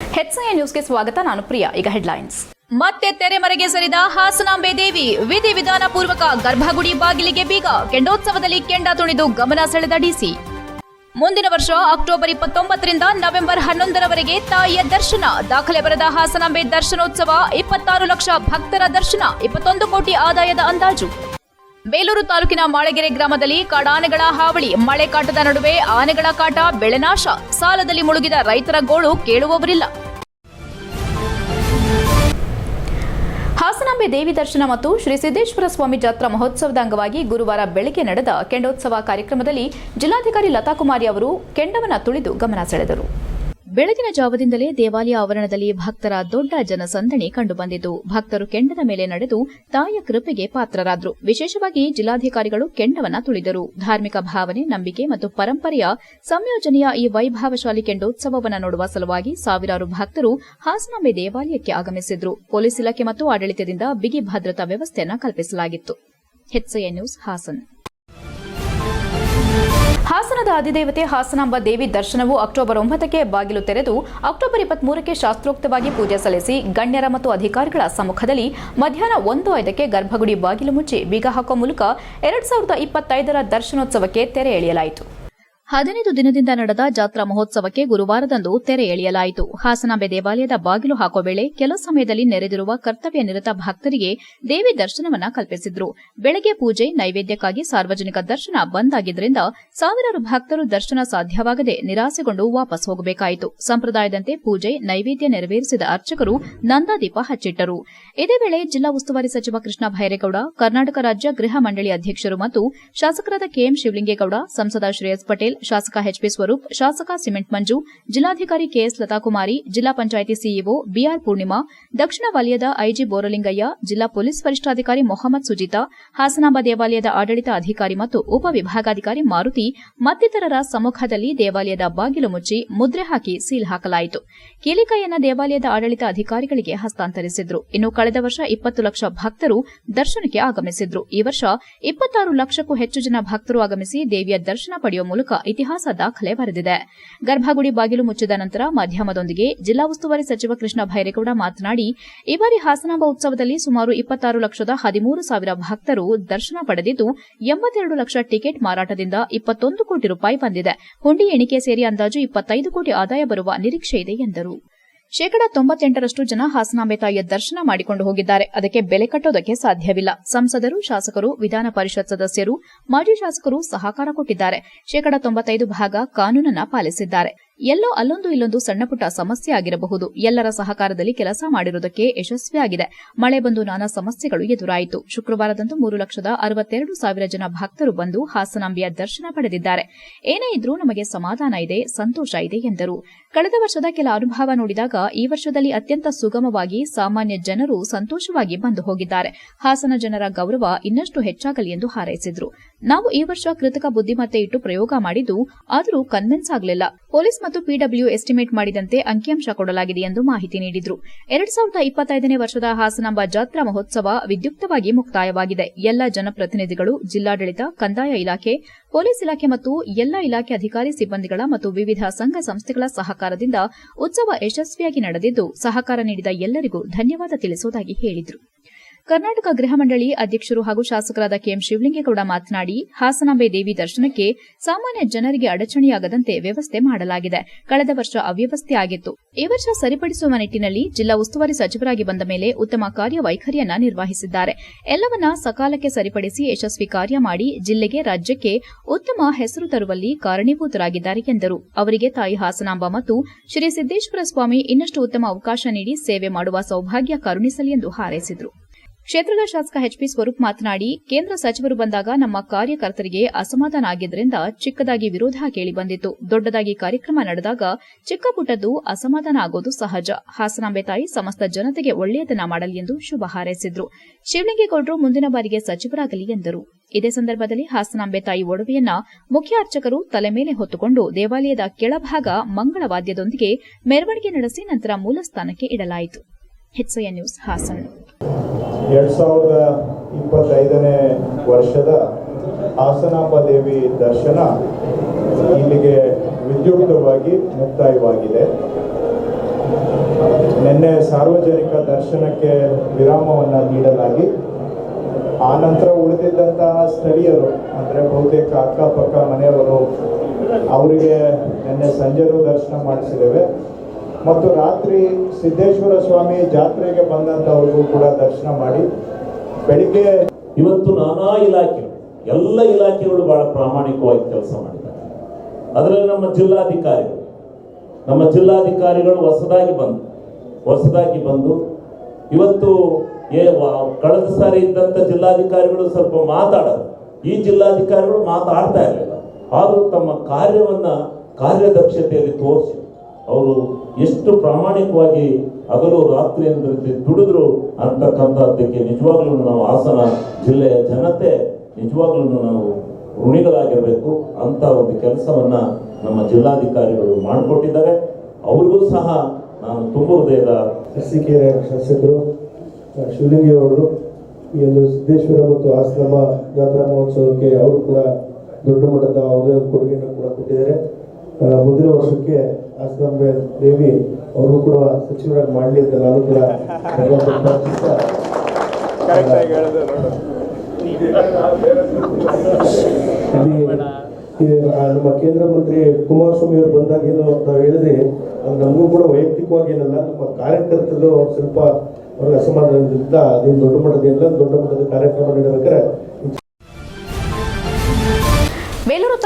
ಹೆಚ್ಐ ನ್ಯೂಸ್ಗೆ ಸ್ವಾಗತ, ನಾನು ಪ್ರಿಯಾ. ಈಗ ಹೆಡ್ಲೈನ್ಸ್. ಮತ್ತೆ ತೆರೆಮರೆಗೆ ಸರಿದ ಹಾಸನಾಂಬೆ ದೇವಿ. ವಿಧಿ ವಿಧಾನ ಪೂರ್ವಕ ಗರ್ಭಗುಡಿ ಬಾಗಿಲಿಗೆ ಬೀಗ. ಕೆಂಡೋತ್ಸವದಲ್ಲಿ ಕೆಂಡ ತುಣಿದು ಗಮನ ಸೆಳೆದ ಡಿಸಿ ಮುಂದಿನ ವರ್ಷ ಅಕ್ಟೋಬರ್ ಇಪ್ಪತ್ತೊಂಬತ್ತರಿಂದ ನವೆಂಬರ್ ಹನ್ನೊಂದರವರೆಗೆ ತಾಯಿಯ ದರ್ಶನ. ದಾಖಲೆ ಬರೆದ ಹಾಸನಾಂಬೆ ದರ್ಶನೋತ್ಸವ ಇಪ್ಪತ್ತಾರು ಲಕ್ಷ ಭಕ್ತರ ದರ್ಶನ, ಇಪ್ಪತ್ತೊಂದು ಕೋಟಿ ಆದಾಯದ ಅಂದಾಜು. ಬೇಲೂರು ತಾಲೂಕಿನ ಮಾಳಗೆರೆ ಗ್ರಾಮದಲ್ಲಿ ಕಾಡಾನೆಗಳ ಹಾವಳಿ, ಮಳೆ ಕಾಟದ ನಡುವೆ ಆನೆಗಳ ಕಾಟ ಬೆಳೆನಾಶ ಸಾಲದಲ್ಲಿ ಮುಳುಗಿದ ರೈತರ ಗೋಳು ಕೇಳುವವರಿಲ್ಲ. ಹಾಸನಾಂಬೆ ದೇವಿ ದರ್ಶನ ಮತ್ತು ಶ್ರೀ ಸಿದ್ದೇಶ್ವರ ಸ್ವಾಮಿ ಜಾತ್ರಾ ಮಹೋತ್ಸವದ ಅಂಗವಾಗಿ ಗುರುವಾರ ಬೆಳಗ್ಗೆ ನಡೆದ ಕೆಂಡೋತ್ಸವ ಕಾರ್ಯಕ್ರಮದಲ್ಲಿ ಜಿಲ್ಲಾಧಿಕಾರಿ ಲತಾಕುಮಾರಿ ಅವರು ಕೆಂಡವನ ತುಳಿದು ಗಮನ ಸೆಳೆದರು. ಬೆಳಗಿನ ಜಾವದಿಂದಲೇ ದೇವಾಲಯ ಆವರಣದಲ್ಲಿ ಭಕ್ತರ ದೊಡ್ಡ ಜನಸಂದಣಿ ಕಂಡುಬಂದಿತು. ಭಕ್ತರು ಕೆಂಡದ ಮೇಲೆ ನಡೆದು ತಾಯ ಕೃಪೆಗೆ ಪಾತ್ರರಾದರು. ವಿಶೇಷವಾಗಿ ಜಿಲ್ಲಾಧಿಕಾರಿಗಳು ಕೆಂಡವನ್ನ ತುಳಿದರು. ಧಾರ್ಮಿಕ ಭಾವನೆ, ನಂಬಿಕೆ ಮತ್ತು ಪರಂಪರೆಯ ಸಂಯೋಜನೆಯ ಈ ವೈಭವಶಾಲಿ ಕೆಂಡೋತ್ಸವವನ್ನು ನೋಡುವ ಸಲುವಾಗಿ ಸಾವಿರಾರು ಭಕ್ತರು ಹಾಸನಾಂಬೆ ದೇವಾಲಯಕ್ಕೆ ಆಗಮಿಸಿದ್ರು. ಪೊಲೀಸ್ ಇಲಾಖೆ ಮತ್ತು ಆಡಳಿತದಿಂದ ಬಿಗಿ ಭದ್ರತಾ ವ್ಯವಸ್ಥೆಯನ್ನು ಕಲ್ಪಿಸಲಾಗಿತ್ತು. ನ್ಯೂಸ್ ಹಾಸನ್. ಹಾಸನದ ಅಧಿದೇವತೆ ಹಾಸನಾಂಬ ದೇವಿ ದರ್ಶನವು ಅಕ್ಟೋಬರ್ ಒಂಬತ್ತಕ್ಕೆ ಬಾಗಿಲು ತೆರೆದು ಅಕ್ಟೋಬರ್ ಇಪ್ಪತ್ಮೂರಕ್ಕೆ ಶಾಸ್ತ್ರೋಕ್ತವಾಗಿ ಪೂಜೆ ಸಲ್ಲಿಸಿ ಗಣ್ಯರ ಮತ್ತು ಅಧಿಕಾರಿಗಳ ಸಮ್ಮುಖದಲ್ಲಿ ಮಧ್ಯಾಹ್ನ ಒಂದು ಐದಕ್ಕೆ ಗರ್ಭಗುಡಿ ಬಾಗಿಲು ಮುಚ್ಚಿ ಬೀಗ ಹಾಕುವ ಮೂಲಕ ಎರಡ್ ಸಾವಿರದ ಇಪ್ಪತ್ತೈದರ ದರ್ಶನೋತ್ಸವಕ್ಕೆ ತೆರೆ ಎಳೆಯಲಾಯಿತು. ಹದಿನೈದು ದಿನದಿಂದ ನಡೆದ ಜಾತ್ರಾ ಮಹೋತ್ಸವಕ್ಕೆ ಗುರುವಾರದಂದು ತೆರೆ ಎಳೆಯಲಾಯಿತು. ಹಾಸನಾಂಬೆ ದೇವಾಲಯದ ಬಾಗಿಲು ಹಾಕುವ ವೇಳೆ ಕೆಲ ಸಮಯದಲ್ಲಿ ನೆರೆದಿರುವ ಕರ್ತವ್ಯ ನಿರತ ಭಕ್ತರಿಗೆ ದೇವಿ ದರ್ಶನವನ್ನ ಕಲ್ಪಿಸಿದ್ರು. ಬೆಳಗ್ಗೆ ಪೂಜೆ, ನೈವೇದ್ಯಕ್ಕಾಗಿ ಸಾರ್ವಜನಿಕ ದರ್ಶನ ಬಂದ್ ಆಗಿದ್ದರಿಂದ ಸಾವಿರಾರು ಭಕ್ತರು ದರ್ಶನ ಸಾಧ್ಯವಾಗದೆ ನಿರಾಸೆಗೊಂಡು ವಾಪಸ್ ಹೋಗಬೇಕಾಯಿತು. ಸಂಪ್ರದಾಯದಂತೆ ಪೂಜೆ, ನೈವೇದ್ಯ ನೆರವೇರಿಸಿದ ಅರ್ಚಕರು ನಂದಾದೀಪ ಹಚ್ಚಿಟ್ಟರು. ಇದೇ ವೇಳೆ ಜಿಲ್ಲಾ ಉಸ್ತುವಾರಿ ಸಚಿವ ಕೃಷ್ಣ ಭೈರೇಗೌಡ, ಕರ್ನಾಟಕ ರಾಜ್ಯ ಗೃಹ ಮಂಡಳಿ ಅಧ್ಯಕ್ಷರು ಮತ್ತು ಶಾಸಕರಾದ ಕೆಎಂ ಶಿವಲಿಂಗೇಗೌಡ, ಸಂಸದ ಶ್ರೇಯಸ್ ಪಟೇಲ್ ಶಾಸಕ ಎಚ್ಪಿ ಸ್ವರೂಪ್, ಶಾಸಕ ಸಿಮೆಂಟ್ ಮಂಜು, ಜಿಲ್ಲಾಧಿಕಾರಿ ಕೆಎಸ್ ಲತಾಕುಮಾರಿ, ಜಿಲ್ಲಾ ಪಂಚಾಯಿತಿ ಸಿಇಒ ಬಿಆರ್ ಪೂರ್ಣಿಮಾ, ದಕ್ಷಿಣ ವಲಯದ ಐಜಿ ಬೋರಲಿಂಗಯ್ಯ, ಜಿಲ್ಲಾ ಪೊಲೀಸ್ ವರಿಷ್ಠಾಧಿಕಾರಿ ಮೊಹಮ್ಮದ್ ಸುಜಿತಾ, ಹಾಸನಾಂಬ ದೇವಾಲಯದ ಆಡಳಿತ ಅಧಿಕಾರಿ ಮತ್ತು ಉಪವಿಭಾಗಾಧಿಕಾರಿ ಮಾರುತಿ, ಮತ್ತಿತರರ ಸಮ್ಮುಖದಲ್ಲಿ ದೇವಾಲಯದ ಬಾಗಿಲು ಮುಚ್ಚಿ ಮುದ್ರೆ ಹಾಕಿ ಸೀಲ್ ಹಾಕಲಾಯಿತು. ಕೀಲಿಕಾಯನ್ನ ದೇವಾಲಯದ ಆಡಳಿತ ಅಧಿಕಾರಿಗಳಿಗೆ ಹಸ್ತಾಂತರಿಸಿದ್ರು. ಇನ್ನು ಕಳೆದ ವರ್ಷ ಇಪ್ಪತ್ತು ಲಕ್ಷ ಭಕ್ತರು ದರ್ಶನಕ್ಕೆ ಆಗಮಿಸಿದ್ರು. ಈ ವರ್ಷ ಇಪ್ಪತ್ತಾರು ಲಕ್ಷಕ್ಕೂ ಹೆಚ್ಚು ಜನ ಭಕ್ತರು ಆಗಮಿಸಿ ದೇವಿಯ ದರ್ಶನ ಪಡೆಯುವ ಮೂಲಕ ಇತಿಹಾಸ ದಾಖಲೆ ಬರೆದಿದೆ. ಗರ್ಭಗುಡಿ ಬಾಗಿಲು ಮುಚ್ಚಿದ ನಂತರ ಮಾಧ್ಯಮದೊಂದಿಗೆ ಜಿಲ್ಲಾ ಉಸ್ತುವಾರಿ ಸಚಿವ ಕೃಷ್ಣ ಭೈರೇಗೌಡ ಮಾತನಾಡಿ, ಈ ಬಾರಿ ಹಾಸನಾಂಬ ಉತ್ಸವದಲ್ಲಿ ಸುಮಾರು ಇಪ್ಪತ್ತಾರು ಲಕ್ಷದ ಹದಿಮೂರು ಸಾವಿರ ಭಕ್ತರು ದರ್ಶನ ಪಡೆದಿದ್ದು, ಎಂಬತ್ತೆರಡು ಲಕ್ಷ ಟಿಕೆಟ್ ಮಾರಾಟದಿಂದ ಇಪ್ಪತ್ತೊಂದು ಕೋಟಿ ರೂಪಾಯಿ ಬಂದಿದೆ. ಹುಂಡಿ ಎಣಿಕೆ ಸೇರಿ ಅಂದಾಜು ಇಪ್ಪತ್ತೈದು ಕೋಟಿ ಆದಾಯ ಬರುವ ನಿರೀಕ್ಷೆ ಇದೆ ಎಂದರು. ಶೇಕಡ ತೊಂಬತ್ತೆಂಟರಷ್ಟು ಜನ ಹಾಸನಾಂಬೆ ತಾಯಿಯ ದರ್ಶನ ಮಾಡಿಕೊಂಡು ಹೋಗಿದ್ದಾರೆ. ಅದಕ್ಕೆ ಬೆಲೆ ಕಟ್ಟೋದಕ್ಕೆ ಸಾಧ್ಯವಿಲ್ಲ. ಸಂಸದರು, ಶಾಸಕರು, ವಿಧಾನ ಪರಿಷತ್ ಸದಸ್ಯರು, ಮಾಜಿ ಶಾಸಕರು ಸಹಕಾರ ಕೊಟ್ಟಿದ್ದಾರೆ. ಶೇಕಡ ತೊಂಬತ್ತೈದು ಭಾಗ ಕಾನೂನನ್ನ ಪಾಲಿಸಿದ್ದಾರೆ. ಎಲ್ಲೋ ಅಲ್ಲೊಂದು ಇಲ್ಲೊಂದು ಸಣ್ಣಪುಟ್ಟ ಸಮಸ್ಯೆ ಆಗಿರಬಹುದು. ಎಲ್ಲರ ಸಹಕಾರದಲ್ಲಿ ಕೆಲಸ ಮಾಡಿರುವುದಕ್ಕೆ ಯಶಸ್ವಿಯಾಗಿದೆ. ಮಳೆ ಬಂದು ನಾನಾ ಸಮಸ್ಯೆಗಳು ಎದುರಾಯಿತು. ಶುಕ್ರವಾರದಂದು ಮೂರು ಲಕ್ಷದ ಅರವತ್ತೆರಡು ಸಾವಿರ ಜನ ಭಕ್ತರು ಬಂದು ಹಾಸನಾಂಬೆಯ ದರ್ಶನ ಪಡೆದಿದ್ದಾರೆ. ಏನೇ ಇದ್ರೂ ನಮಗೆ ಸಮಾಧಾನ ಇದೆ, ಸಂತೋಷ ಇದೆ ಎಂದರು. ಕಳೆದ ವರ್ಷದ ಕೆಲ ಅನುಭವ ನೋಡಿದಾಗ ಈ ವರ್ಷದಲ್ಲಿ ಅತ್ಯಂತ ಸುಗಮವಾಗಿ ಸಾಮಾನ್ಯ ಜನರು ಸಂತೋಷವಾಗಿ ಬಂದು ಹೋಗಿದ್ದಾರೆ. ಹಾಸನ ಜನರ ಗೌರವ ಇನ್ನಷ್ಟು ಹೆಚ್ಚಾಗಲಿ ಎಂದು ಹಾರೈಸಿದ್ರು. ನಾವು ಈ ವರ್ಷ ಕೃತಕ ಬುದ್ದಿಮತ್ತೆ ಇಟ್ಟು ಪ್ರಯೋಗ ಮಾಡಿದ್ದು ಆದರೂ ಕನ್ವಿನ್ಸ್ ಆಗಲಿಲ್ಲ. ಪೊಲೀಸ್ ಮತ್ತು ಪಿಡಬ್ಲ್ಯೂ ಎಸ್ಟಿಮೇಟ್ ಮಾಡಿದಂತೆ ಅಂಕಿಅಂಶ ಕೊಡಲಾಗಿದೆ ಎಂದು ಮಾಹಿತಿ ನೀಡಿದ್ರು. ಎರಡ್ ಸಾವಿರದ ಇಪ್ಪತ್ತೈದನೇ ವರ್ಷದ ಹಾಸನಾಂಬ ಜಾತ್ರಾ ಮಹೋತ್ಸವ ವಿದ್ಯುಕ್ತವಾಗಿ ಮುಕ್ತಾಯವಾಗಿದೆ. ಎಲ್ಲ ಜನಪ್ರತಿನಿಧಿಗಳು, ಜಿಲ್ಲಾಡಳಿತ, ಕಂದಾಯ ಇಲಾಖೆ, ಪೊಲೀಸ್ ಇಲಾಖೆ ಮತ್ತು ಎಲ್ಲ ಇಲಾಖೆ ಅಧಿಕಾರಿ ಸಿಬ್ಬಂದಿಗಳ ಮತ್ತು ವಿವಿಧ ಸಂಘ ಸಂಸ್ಥೆಗಳ ಸಹಕಾರದಿಂದ ಉತ್ಸವ ಯಶಸ್ವಿಯಾಗಿ ನಡೆದಿದ್ದು ಸಹಕಾರ ನೀಡಿದ ಎಲ್ಲರಿಗೂ ಧನ್ಯವಾದ ತಿಳಿಸುವುದಾಗಿ ಹೇಳಿದರು ಕರ್ನಾಟಕ ಗೃಹ ಮಂಡಳಿ ಅಧ್ಯಕ್ಷರು ಹಾಗೂ ಶಾಸಕರಾದ ಕೆಎಂ ಶಿವಲಿಂಗೇಗೌಡ ಮಾತನಾಡಿ, ಹಾಸನಾಂಬೆ ದೇವಿ ದರ್ಶನಕ್ಕೆ ಸಾಮಾನ್ಯ ಜನರಿಗೆ ಅಡಚಣೆಯಾಗದಂತೆ ವ್ಯವಸ್ಥೆ ಮಾಡಲಾಗಿದೆ. ಕಳೆದ ವರ್ಷ ಅವ್ಯವಸ್ಥೆ ಆಗಿತ್ತು. ಈ ವರ್ಷ ಸರಿಪಡಿಸುವ ನಿಟ್ಟಿನಲ್ಲಿ ಜಿಲ್ಲಾ ಉಸ್ತುವಾರಿ ಸಚಿವರಾಗಿ ಬಂದ ಮೇಲೆ ಉತ್ತಮ ಕಾರ್ಯವೈಖರಿಯನ್ನ ನಿರ್ವಹಿಸಿದ್ದಾರೆ. ಎಲ್ಲವನ್ನ ಸಕಾಲಕ್ಕೆ ಸರಿಪಡಿಸಿ ಯಶಸ್ವಿ ಕಾರ್ಯ ಮಾಡಿ ಜಿಲ್ಲೆಗೆ ರಾಜ್ಯಕ್ಕೆ ಉತ್ತಮ ಹೆಸರು ತರುವಲ್ಲಿ ಕಾರಣೀಭೂತರಾಗಿದ್ದಾರೆ ಎಂದರು. ಅವರಿಗೆ ತಾಯಿ ಹಾಸನಾಂಬ ಮತ್ತು ಶ್ರೀ ಸಿದ್ದೇಶ್ವರ ಸ್ವಾಮಿ ಇನ್ನಷ್ಟು ಉತ್ತಮ ಅವಕಾಶ ನೀಡಿ ಸೇವೆ ಮಾಡುವ ಸೌಭಾಗ್ಯ ಕರುಣಿಸಲಿ ಎಂದು ಹಾರೈಸಿದರು. ಕ್ಷೇತ್ರದ ಶಾಸಕ ಎಚ್ಪಿ ಸ್ವರೂಪ್ ಮಾತನಾಡಿ, ಕೇಂದ್ರ ಸಚಿವರು ಬಂದಾಗ ನಮ್ಮ ಕಾರ್ಯಕರ್ತರಿಗೆ ಅಸಮಾಧಾನ ಆಗಿದ್ದರಿಂದ ಚಿಕ್ಕದಾಗಿ ವಿರೋಧ ಕೇಳಿಬಂದಿತ್ತು ದೊಡ್ಡದಾಗಿ ಕಾರ್ಯಕ್ರಮ ನಡೆದಾಗ ಚಿಕ್ಕಪುಟ್ಟದ್ದು ಅಸಮಾಧಾನ ಆಗೋದು ಸಹಜ. ಹಾಸನಾಂಬೆ ತಾಯಿ ಸಮಸ್ತ ಜನತೆಗೆ ಒಳ್ಳೆಯದನ್ನ ಮಾಡಲಿ ಎಂದು ಶುಭ ಹಾರೈಸಿದ್ರು. ಶಿವಲಿಂಗೇಗೌಡರು ಮುಂದಿನ ಬಾರಿಗೆ ಸಚಿವರಾಗಲಿ ಎಂದರು. ಇದೇ ಸಂದರ್ಭದಲ್ಲಿ ಹಾಸನಾಂಬೆ ತಾಯಿ ಒಡವೆಯನ್ನ ಮುಖ್ಯ ಅರ್ಚಕರು ತಲೆ ಮೇಲೆ ಹೊತ್ತುಕೊಂಡು ದೇವಾಲಯದ ಕೆಳಭಾಗ ಮಂಗಳವಾದ್ಯದೊಂದಿಗೆ ಮೆರವಣಿಗೆ ನಡೆಸಿ ನಂತರ ಮೂಲಸ್ಥಾನಕ್ಕೆ ಇಡಲಾಯಿತು. HI news Hassan. ಎರಡ್ ಸಾವಿರದ ಇಪ್ಪತ್ತೈದನೇ ವರ್ಷದ ಹಾಸನಾಂಬ ದೇವಿ ದರ್ಶನ ಇಲ್ಲಿಗೆ ವಿದ್ಯುಕ್ತವಾಗಿ ಮುಕ್ತಾಯವಾಗಿದೆ. ನಿನ್ನೆ ಸಾರ್ವಜನಿಕ ದರ್ಶನಕ್ಕೆ ವಿರಾಮವನ್ನು ನೀಡಲಾಗಿ, ಆ ನಂತರ ಉಳಿದಿದ್ದಂತಹ ಸ್ಥಳೀಯರು, ಅಂದರೆ ಬಹುತೇಕ ಅಕ್ಕಪಕ್ಕ ಮನೆಯವರು, ಅವರಿಗೆ ನಿನ್ನೆ ಸಂಜೆನೂ ದರ್ಶನ ಮಾಡಿಸಿದ್ದೇವೆ. ಮತ್ತು ರಾತ್ರಿ ಸಿದ್ದೇಶ್ವರ ಸ್ವಾಮಿ ಜಾತ್ರೆಗೆ ಬಂದಂಥವ್ರಿಗೂ ಕೂಡ ದರ್ಶನ ಮಾಡಿ. ಬೆಳಿಗ್ಗೆ ಇವತ್ತು ನಾನಾ ಇಲಾಖೆಗಳು, ಎಲ್ಲ ಇಲಾಖೆಗಳು ಬಹಳ ಪ್ರಾಮಾಣಿಕವಾಗಿ ಕೆಲಸ ಮಾಡಿದ್ದಾರೆ. ಅದರಲ್ಲಿ ನಮ್ಮ ಜಿಲ್ಲಾಧಿಕಾರಿಗಳು ನಮ್ಮ ಜಿಲ್ಲಾಧಿಕಾರಿಗಳು ಹೊಸದಾಗಿ ಬಂದು ಹೊಸದಾಗಿ ಬಂದು, ಇವತ್ತು ಏ ಕಳೆದ ಸಾರಿ ಇದ್ದಂಥ ಜಿಲ್ಲಾಧಿಕಾರಿಗಳು ಸ್ವಲ್ಪ ಮಾತಾಡೋದು ಈ ಜಿಲ್ಲಾಧಿಕಾರಿಗಳು ಮಾತಾಡ್ತಾ ಇರಲಿಲ್ಲ. ಆದರೂ ತಮ್ಮ ಕಾರ್ಯವನ್ನು ಕಾರ್ಯದಕ್ಷತೆಯಲ್ಲಿ ತೋರಿಸಿ ಅವರು ಎಷ್ಟು ಪ್ರಾಮಾಣಿಕವಾಗಿ ಹಗಲು ರಾತ್ರಿ ಅಂದ್ರೆ ದುಡಿದ್ರು ಅಂತಕ್ಕಂಥದ್ದಕ್ಕೆ ನಿಜವಾಗ್ಲೂ ನಾವು ಹಾಸನ ಜಿಲ್ಲೆಯ ಜನತೆ ನಿಜವಾಗ್ಲೂ ನಾವು ಋಣಿಗಳಾಗಿರಬೇಕು. ಅಂತ ಒಂದು ಕೆಲಸವನ್ನ ನಮ್ಮ ಜಿಲ್ಲಾಧಿಕಾರಿಗಳು ಮಾಡಿಕೊಟ್ಟಿದ್ದಾರೆ. ಅವ್ರಿಗೂ ಸಹ ನಾನು ತುಂಬ ಹೃದಯದ ಅರಸಿಕೆರೆ ಶಾಸಕರು ಶಿವಲಿಂಗಿ ಅವರು ಈ ಒಂದು ಸಿದ್ದೇಶ್ವರ ಮತ್ತು ಆಶ್ರಮ ಜಾತ್ರಾ ಮಹೋತ್ಸವಕ್ಕೆ ಅವರು ಕೂಡ ದೊಡ್ಡ ಮಟ್ಟದ ಅವರೇ ಕೊಡುಗೆಯನ್ನು ಕೂಡ ಕೊಟ್ಟಿದ್ದಾರೆ. ಮುಂದಿನ ವರ್ಷಕ್ಕೆ ಆಶ್ರಮ ದೇವಿ ಅವ್ರಿಗೂ ಕೂಡ ಸಚಿವರಾಗಿ ಮಾಡಲಿ ಅಂತ ನಾನು ಕೂಡ ನಮ್ಮ ಕೇಂದ್ರ ಮಂತ್ರಿ ಕುಮಾರಸ್ವಾಮಿ ಅವರು ಬಂದಾಗ ಏನು ಅಂತ ಹೇಳಿದ್ರೆ ನಮಗೂ ಕೂಡ ವೈಯಕ್ತಿಕವಾಗಿ ಏನಲ್ಲ ನಮ್ಮ ಕಾರ್ಯಕರ್ತರು ಸ್ವಲ್ಪ ಅವ್ರಿಗೆ ಅಸಮಾಧಾನದಿಂದ ಅದೇನು ದೊಡ್ಡ ಮಟ್ಟದ ಎಲ್ಲ ದೊಡ್ಡ ಮಟ್ಟದ ಕಾರ್ಯಕ್ರಮ ನೀಡಬೇಕಾದ್ರೆ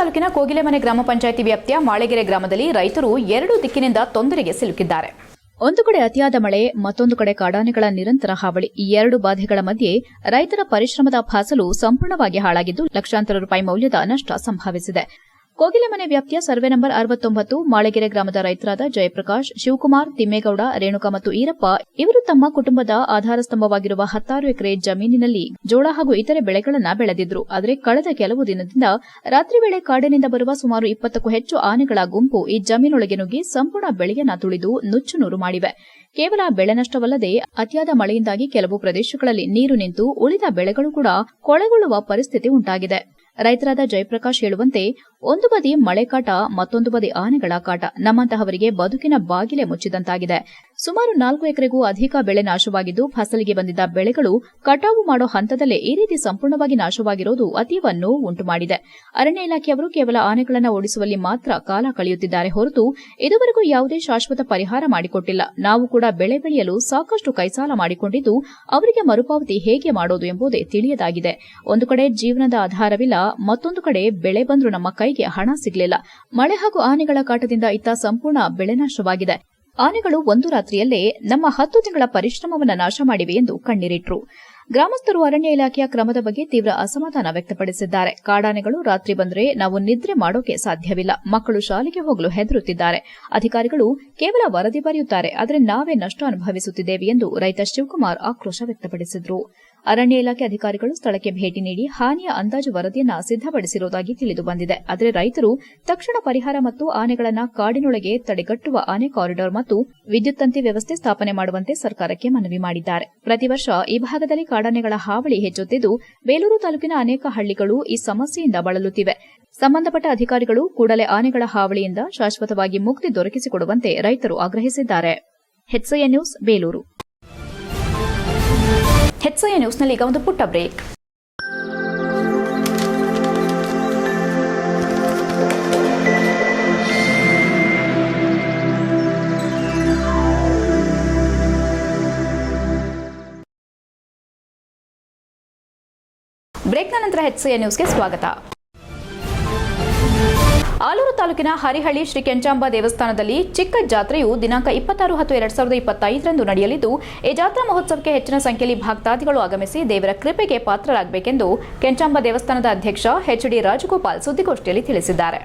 ತಾಲೂಕಿನ ಕೋಗಿಲೆಮನೆ ಗ್ರಾಮ ಪಂಚಾಯಿತಿ ವ್ಯಾಪ್ತಿಯ ಮಾಳೆಗೆರೆ ಗ್ರಾಮದಲ್ಲಿ ರೈತರು ಎರಡು ದಿಕ್ಕಿನಿಂದ ತೊಂದರೆಗೆ ಸಿಲುಕಿದ್ದಾರೆ. ಒಂದು ಕಡೆ ಅತಿಯಾದ ಮಳೆ, ಮತ್ತೊಂದು ಕಡೆ ಕಾಡಾನೆಗಳ ನಿರಂತರ ಹಾವಳಿ. ಈ ಎರಡು ಬಾಧೆಗಳ ಮಧ್ಯೆ ರೈತರ ಪರಿಶ್ರಮದ ಫಸಲು ಸಂಪೂರ್ಣವಾಗಿ ಹಾಳಾಗಿದ್ದು ಲಕ್ಷಾಂತರ ರೂಪಾಯಿ ಮೌಲ್ಯದ ನಷ್ಟ ಸಂಭವಿಸಿದೆ. ಕೋಗಿಲೆಮನೆ ವ್ಯಾಪ್ತಿಯ ಸರ್ವೆ ನಂಬರ್ ಅರವತ್ತೊಂಬತ್ತು, ಮಾಳೆಗೆರೆ ಗ್ರಾಮದ ರೈತರಾದ ಜಯಪ್ರಕಾಶ್, ಶಿವಕುಮಾರ್, ತಿಮ್ಮೇಗೌಡ, ರೇಣುಕಾ ಮತ್ತು ಈರಪ್ಪ ಇವರು ತಮ್ಮ ಕುಟುಂಬದ ಆಧಾರ ಸ್ತಂಭವಾಗಿರುವ ಹತ್ತಾರು ಎಕರೆ ಜಮೀನಿನಲ್ಲಿ ಜೋಳ ಹಾಗೂ ಇತರೆ ಬೆಳೆಗಳನ್ನ ಬೆಳೆದಿದ್ರು. ಆದರೆ ಕಳೆದ ಕೆಲವು ದಿನದಿಂದ ರಾತ್ರಿ ವೇಳೆ ಕಾಡಿನಿಂದ ಬರುವ ಸುಮಾರು ಇಪ್ಪತ್ತಕ್ಕೂ ಹೆಚ್ಚು ಆನೆಗಳ ಗುಂಪು ಈ ಜಮೀನೊಳಗೆ ನುಗ್ಗಿ ಸಂಪೂರ್ಣ ಬೆಳೆಯನ್ನ ತುಳಿದು ನುಚ್ಚುನೂರು ಮಾಡಿವೆ. ಕೇವಲ ಬೆಳೆ ನಷ್ಟವಲ್ಲದೆ ಅತಿಯಾದ ಮಳೆಯಿಂದಾಗಿ ಕೆಲವು ಪ್ರದೇಶಗಳಲ್ಲಿ ನೀರು ನಿಂತು ಉಳಿದ ಬೆಳೆಗಳು ಕೂಡ ಕೊಳೆಗೊಳ್ಳುವ ಪರಿಸ್ಥಿತಿ ಉಂಟಾಗಿದೆ. ರೈತರಾದ ಜಯಪ್ರಕಾಶ್ ಹೇಳುವಂತೆ, ಒಂದು ಬದಿ ಮಳೆ ಕಾಟ, ಮತ್ತೊಂದು ಬದಿ ಆನೆಗಳ ಕಾಟ. ನಮ್ಮಂತಹವರಿಗೆ ಬದುಕಿನ ಬಾಗಿಲೆ ಮುಚ್ಚಿದಂತಾಗಿದೆ. ಸುಮಾರು ನಾಲ್ಕು ಎಕರೆಗೂ ಅಧಿಕ ಬೆಳೆ ನಾಶವಾಗಿದ್ದು, ಫಸಲಿಗೆ ಬಂದಿದ್ದ ಬೆಳೆಗಳು ಕಟಾವು ಮಾಡೋ ಹಂತದಲ್ಲೇ ಈ ರೀತಿ ಸಂಪೂರ್ಣವಾಗಿ ನಾಶವಾಗಿರುವುದು ಅತೀವ ನೋವು ಉಂಟು ಮಾಡಿದೆ ಅರಣ್ಯ ಇಲಾಖೆಯವರು ಕೇವಲ ಆನೆಗಳನ್ನು ಓಡಿಸುವಲ್ಲಿ ಮಾತ್ರ ಕಾಲ ಕಳೆಯುತ್ತಿದ್ದಾರೆ ಹೊರತು, ಇದುವರೆಗೂ ಯಾವುದೇ ಶಾಶ್ವತ ಪರಿಹಾರ ಮಾಡಿಕೊಟ್ಟಿಲ್ಲ. ನಾವು ಕೂಡ ಬೆಳೆ ಬೆಳೆಯಲು ಸಾಕಷ್ಟು ಕೈಸಾಲ ಮಾಡಿಕೊಂಡಿದ್ದು, ಅವರಿಗೆ ಮರುಪಾವತಿ ಹೇಗೆ ಮಾಡೋದು ಎಂಬುದೇ ತಿಳಿಯದಾಗಿದೆ. ಒಂದು ಕಡೆ ಜೀವನದ ಆಧಾರವಿಲ್ಲ ಮತ್ತೊಂದು ಕಡೆ ಬೆಳೆ ಬಂದರೂ ನಮ್ಮ ಕೈಗೆ ಹಣ ಸಿಗಲಿಲ್ಲ. ಮಳೆ ಹಾಗೂ ಆನೆಗಳ ಕಾಟದಿಂದ ಇತ್ತ ಸಂಪೂರ್ಣ ಬೆಳೆ ನಾಶವಾಗಿದೆ. ಆನೆಗಳು ಒಂದು ರಾತ್ರಿಯಲ್ಲೇ ನಮ್ಮ ಹತ್ತು ತಿಂಗಳ ಪರಿಶ್ರಮವನ್ನು ನಾಶ ಮಾಡಿವೆ ಎಂದು ಕಣ್ಣೀರಿಟ್ರು. ಗ್ರಾಮಸ್ಥರು ಅರಣ್ಯ ಇಲಾಖೆಯ ಕ್ರಮದ ಬಗ್ಗೆ ತೀವ್ರ ಅಸಮಾಧಾನ ವ್ಯಕ್ತಪಡಿಸಿದ್ದಾರೆ. ಕಾಡಾನೆಗಳು ರಾತ್ರಿ ಬಂದರೆ ನಾವು ನಿದ್ರೆ ಮಾಡೋಕೆ ಸಾಧ್ಯವಿಲ್ಲ. ಮಕ್ಕಳು ಶಾಲೆಗೆ ಹೋಗಲು ಹೆದರುತ್ತಿದ್ದಾರೆ. ಅಧಿಕಾರಿಗಳು ಕೇವಲ ವರದಿ ಬರೆಯುತ್ತಾರೆ, ಆದರೆ ನಾವೇ ನಷ್ಟ ಅನುಭವಿಸುತ್ತಿದ್ದೇವೆ ಎಂದು ರೈತ ಶಿವಕುಮಾರ್ ಆಕ್ರೋಶ ವ್ಯಕ್ತಪಡಿಸಿದರು. ಅರಣ್ಯ ಇಲಾಖೆ ಅಧಿಕಾರಿಗಳು ಸ್ಥಳಕ್ಕೆ ಭೇಟಿ ನೀಡಿ ಹಾನಿಯ ಅಂದಾಜು ವರದಿಯನ್ನು ಸಿದ್ದಪಡಿಸಿರುವುದಾಗಿ ತಿಳಿದು ಬಂದಿದೆ. ಆದರೆ ರೈತರು ತಕ್ಷಣ ಪರಿಹಾರ ಮತ್ತು ಆನೆಗಳನ್ನು ಕಾಡಿನೊಳಗೆ ತಡೆಗಟ್ಟುವ ಆನೆ ಕಾರಿಡಾರ್ ಮತ್ತು ವಿದ್ಯುತ್ ತಂತಿ ವ್ಯವಸ್ಥೆ ಸ್ಥಾಪನೆ ಮಾಡುವಂತೆ ಸರ್ಕಾರಕ್ಕೆ ಮನವಿ ಮಾಡಿದ್ದಾರೆ. ಪ್ರತಿ ವರ್ಷ ಈ ಭಾಗದಲ್ಲಿ ಕಾಡಾನೆಗಳ ಹಾವಳಿ ಹೆಚ್ಚುತ್ತಿದ್ದು, ಬೇಲೂರು ತಾಲೂಕಿನ ಅನೇಕ ಹಳ್ಳಿಗಳು ಈ ಸಮಸ್ಯೆಯಿಂದ ಬಳಲುತ್ತಿವೆ. ಸಂಬಂಧಪಟ್ಟ ಅಧಿಕಾರಿಗಳು ಕೂಡಲೇ ಆನೆಗಳ ಹಾವಳಿಯಿಂದ ಶಾಶ್ವತವಾಗಿ ಮುಕ್ತಿ ದೊರಕಿಸಿಕೊಡುವಂತೆ ರೈತರು ಆಗ್ರಹಿಸಿದ್ದಾರೆ. ನ್ಯೂಸ್ ಬೇಲೂರು ಹೆಚ್ಐ ನ್ಯೂಸ್ನಲ್ಲಿ ಈಗ ಒಂದು ಪುಟ್ಟ ಬ್ರೇಕ್. ಬ್ರೇಕ್ನ ನಂತರ ಹೆಚ್ಐ ನ್ಯೂಸ್ಗೆ ಸ್ವಾಗತ. ಆಲೂರು ತಾಲೂಕಿನ ಹರಿಹಳ್ಳಿ ಶ್ರೀ ಕೆಂಚಾಂಬ ದೇವಸ್ಥಾನದಲ್ಲಿ ಚಿಕ್ಕ ಜಾತ್ರೆಯು ದಿನಾಂಕ ಇಪ್ಪತ್ತಾರು ಹತ್ತು ಎರಡ್ ಸಾವಿರದ ಇಪ್ಪತ್ತೈದರಂದು ನಡೆಯಲಿದ್ದು, ಈ ಜಾತ್ರಾ ಮಹೋತ್ಸವಕ್ಕೆ ಹೆಚ್ಚಿನ ಸಂಖ್ಯೆಯಲ್ಲಿ ಭಕ್ತಾದಿಗಳು ಆಗಮಿಸಿ ದೇವರ ಕೃಪೆಗೆ ಪಾತ್ರರಾಗಬೇಕೆಂದು ಕೆಂಚಾಂಬ ದೇವಸ್ಥಾನದ ಅಧ್ಯಕ್ಷ ಎಚ್ ಡಿ ರಾಜಗೋಪಾಲ್ ಸುದ್ದಿಗೋಷ್ಠಿಯಲ್ಲಿ ತಿಳಿಸಿದ್ದಾರೆ.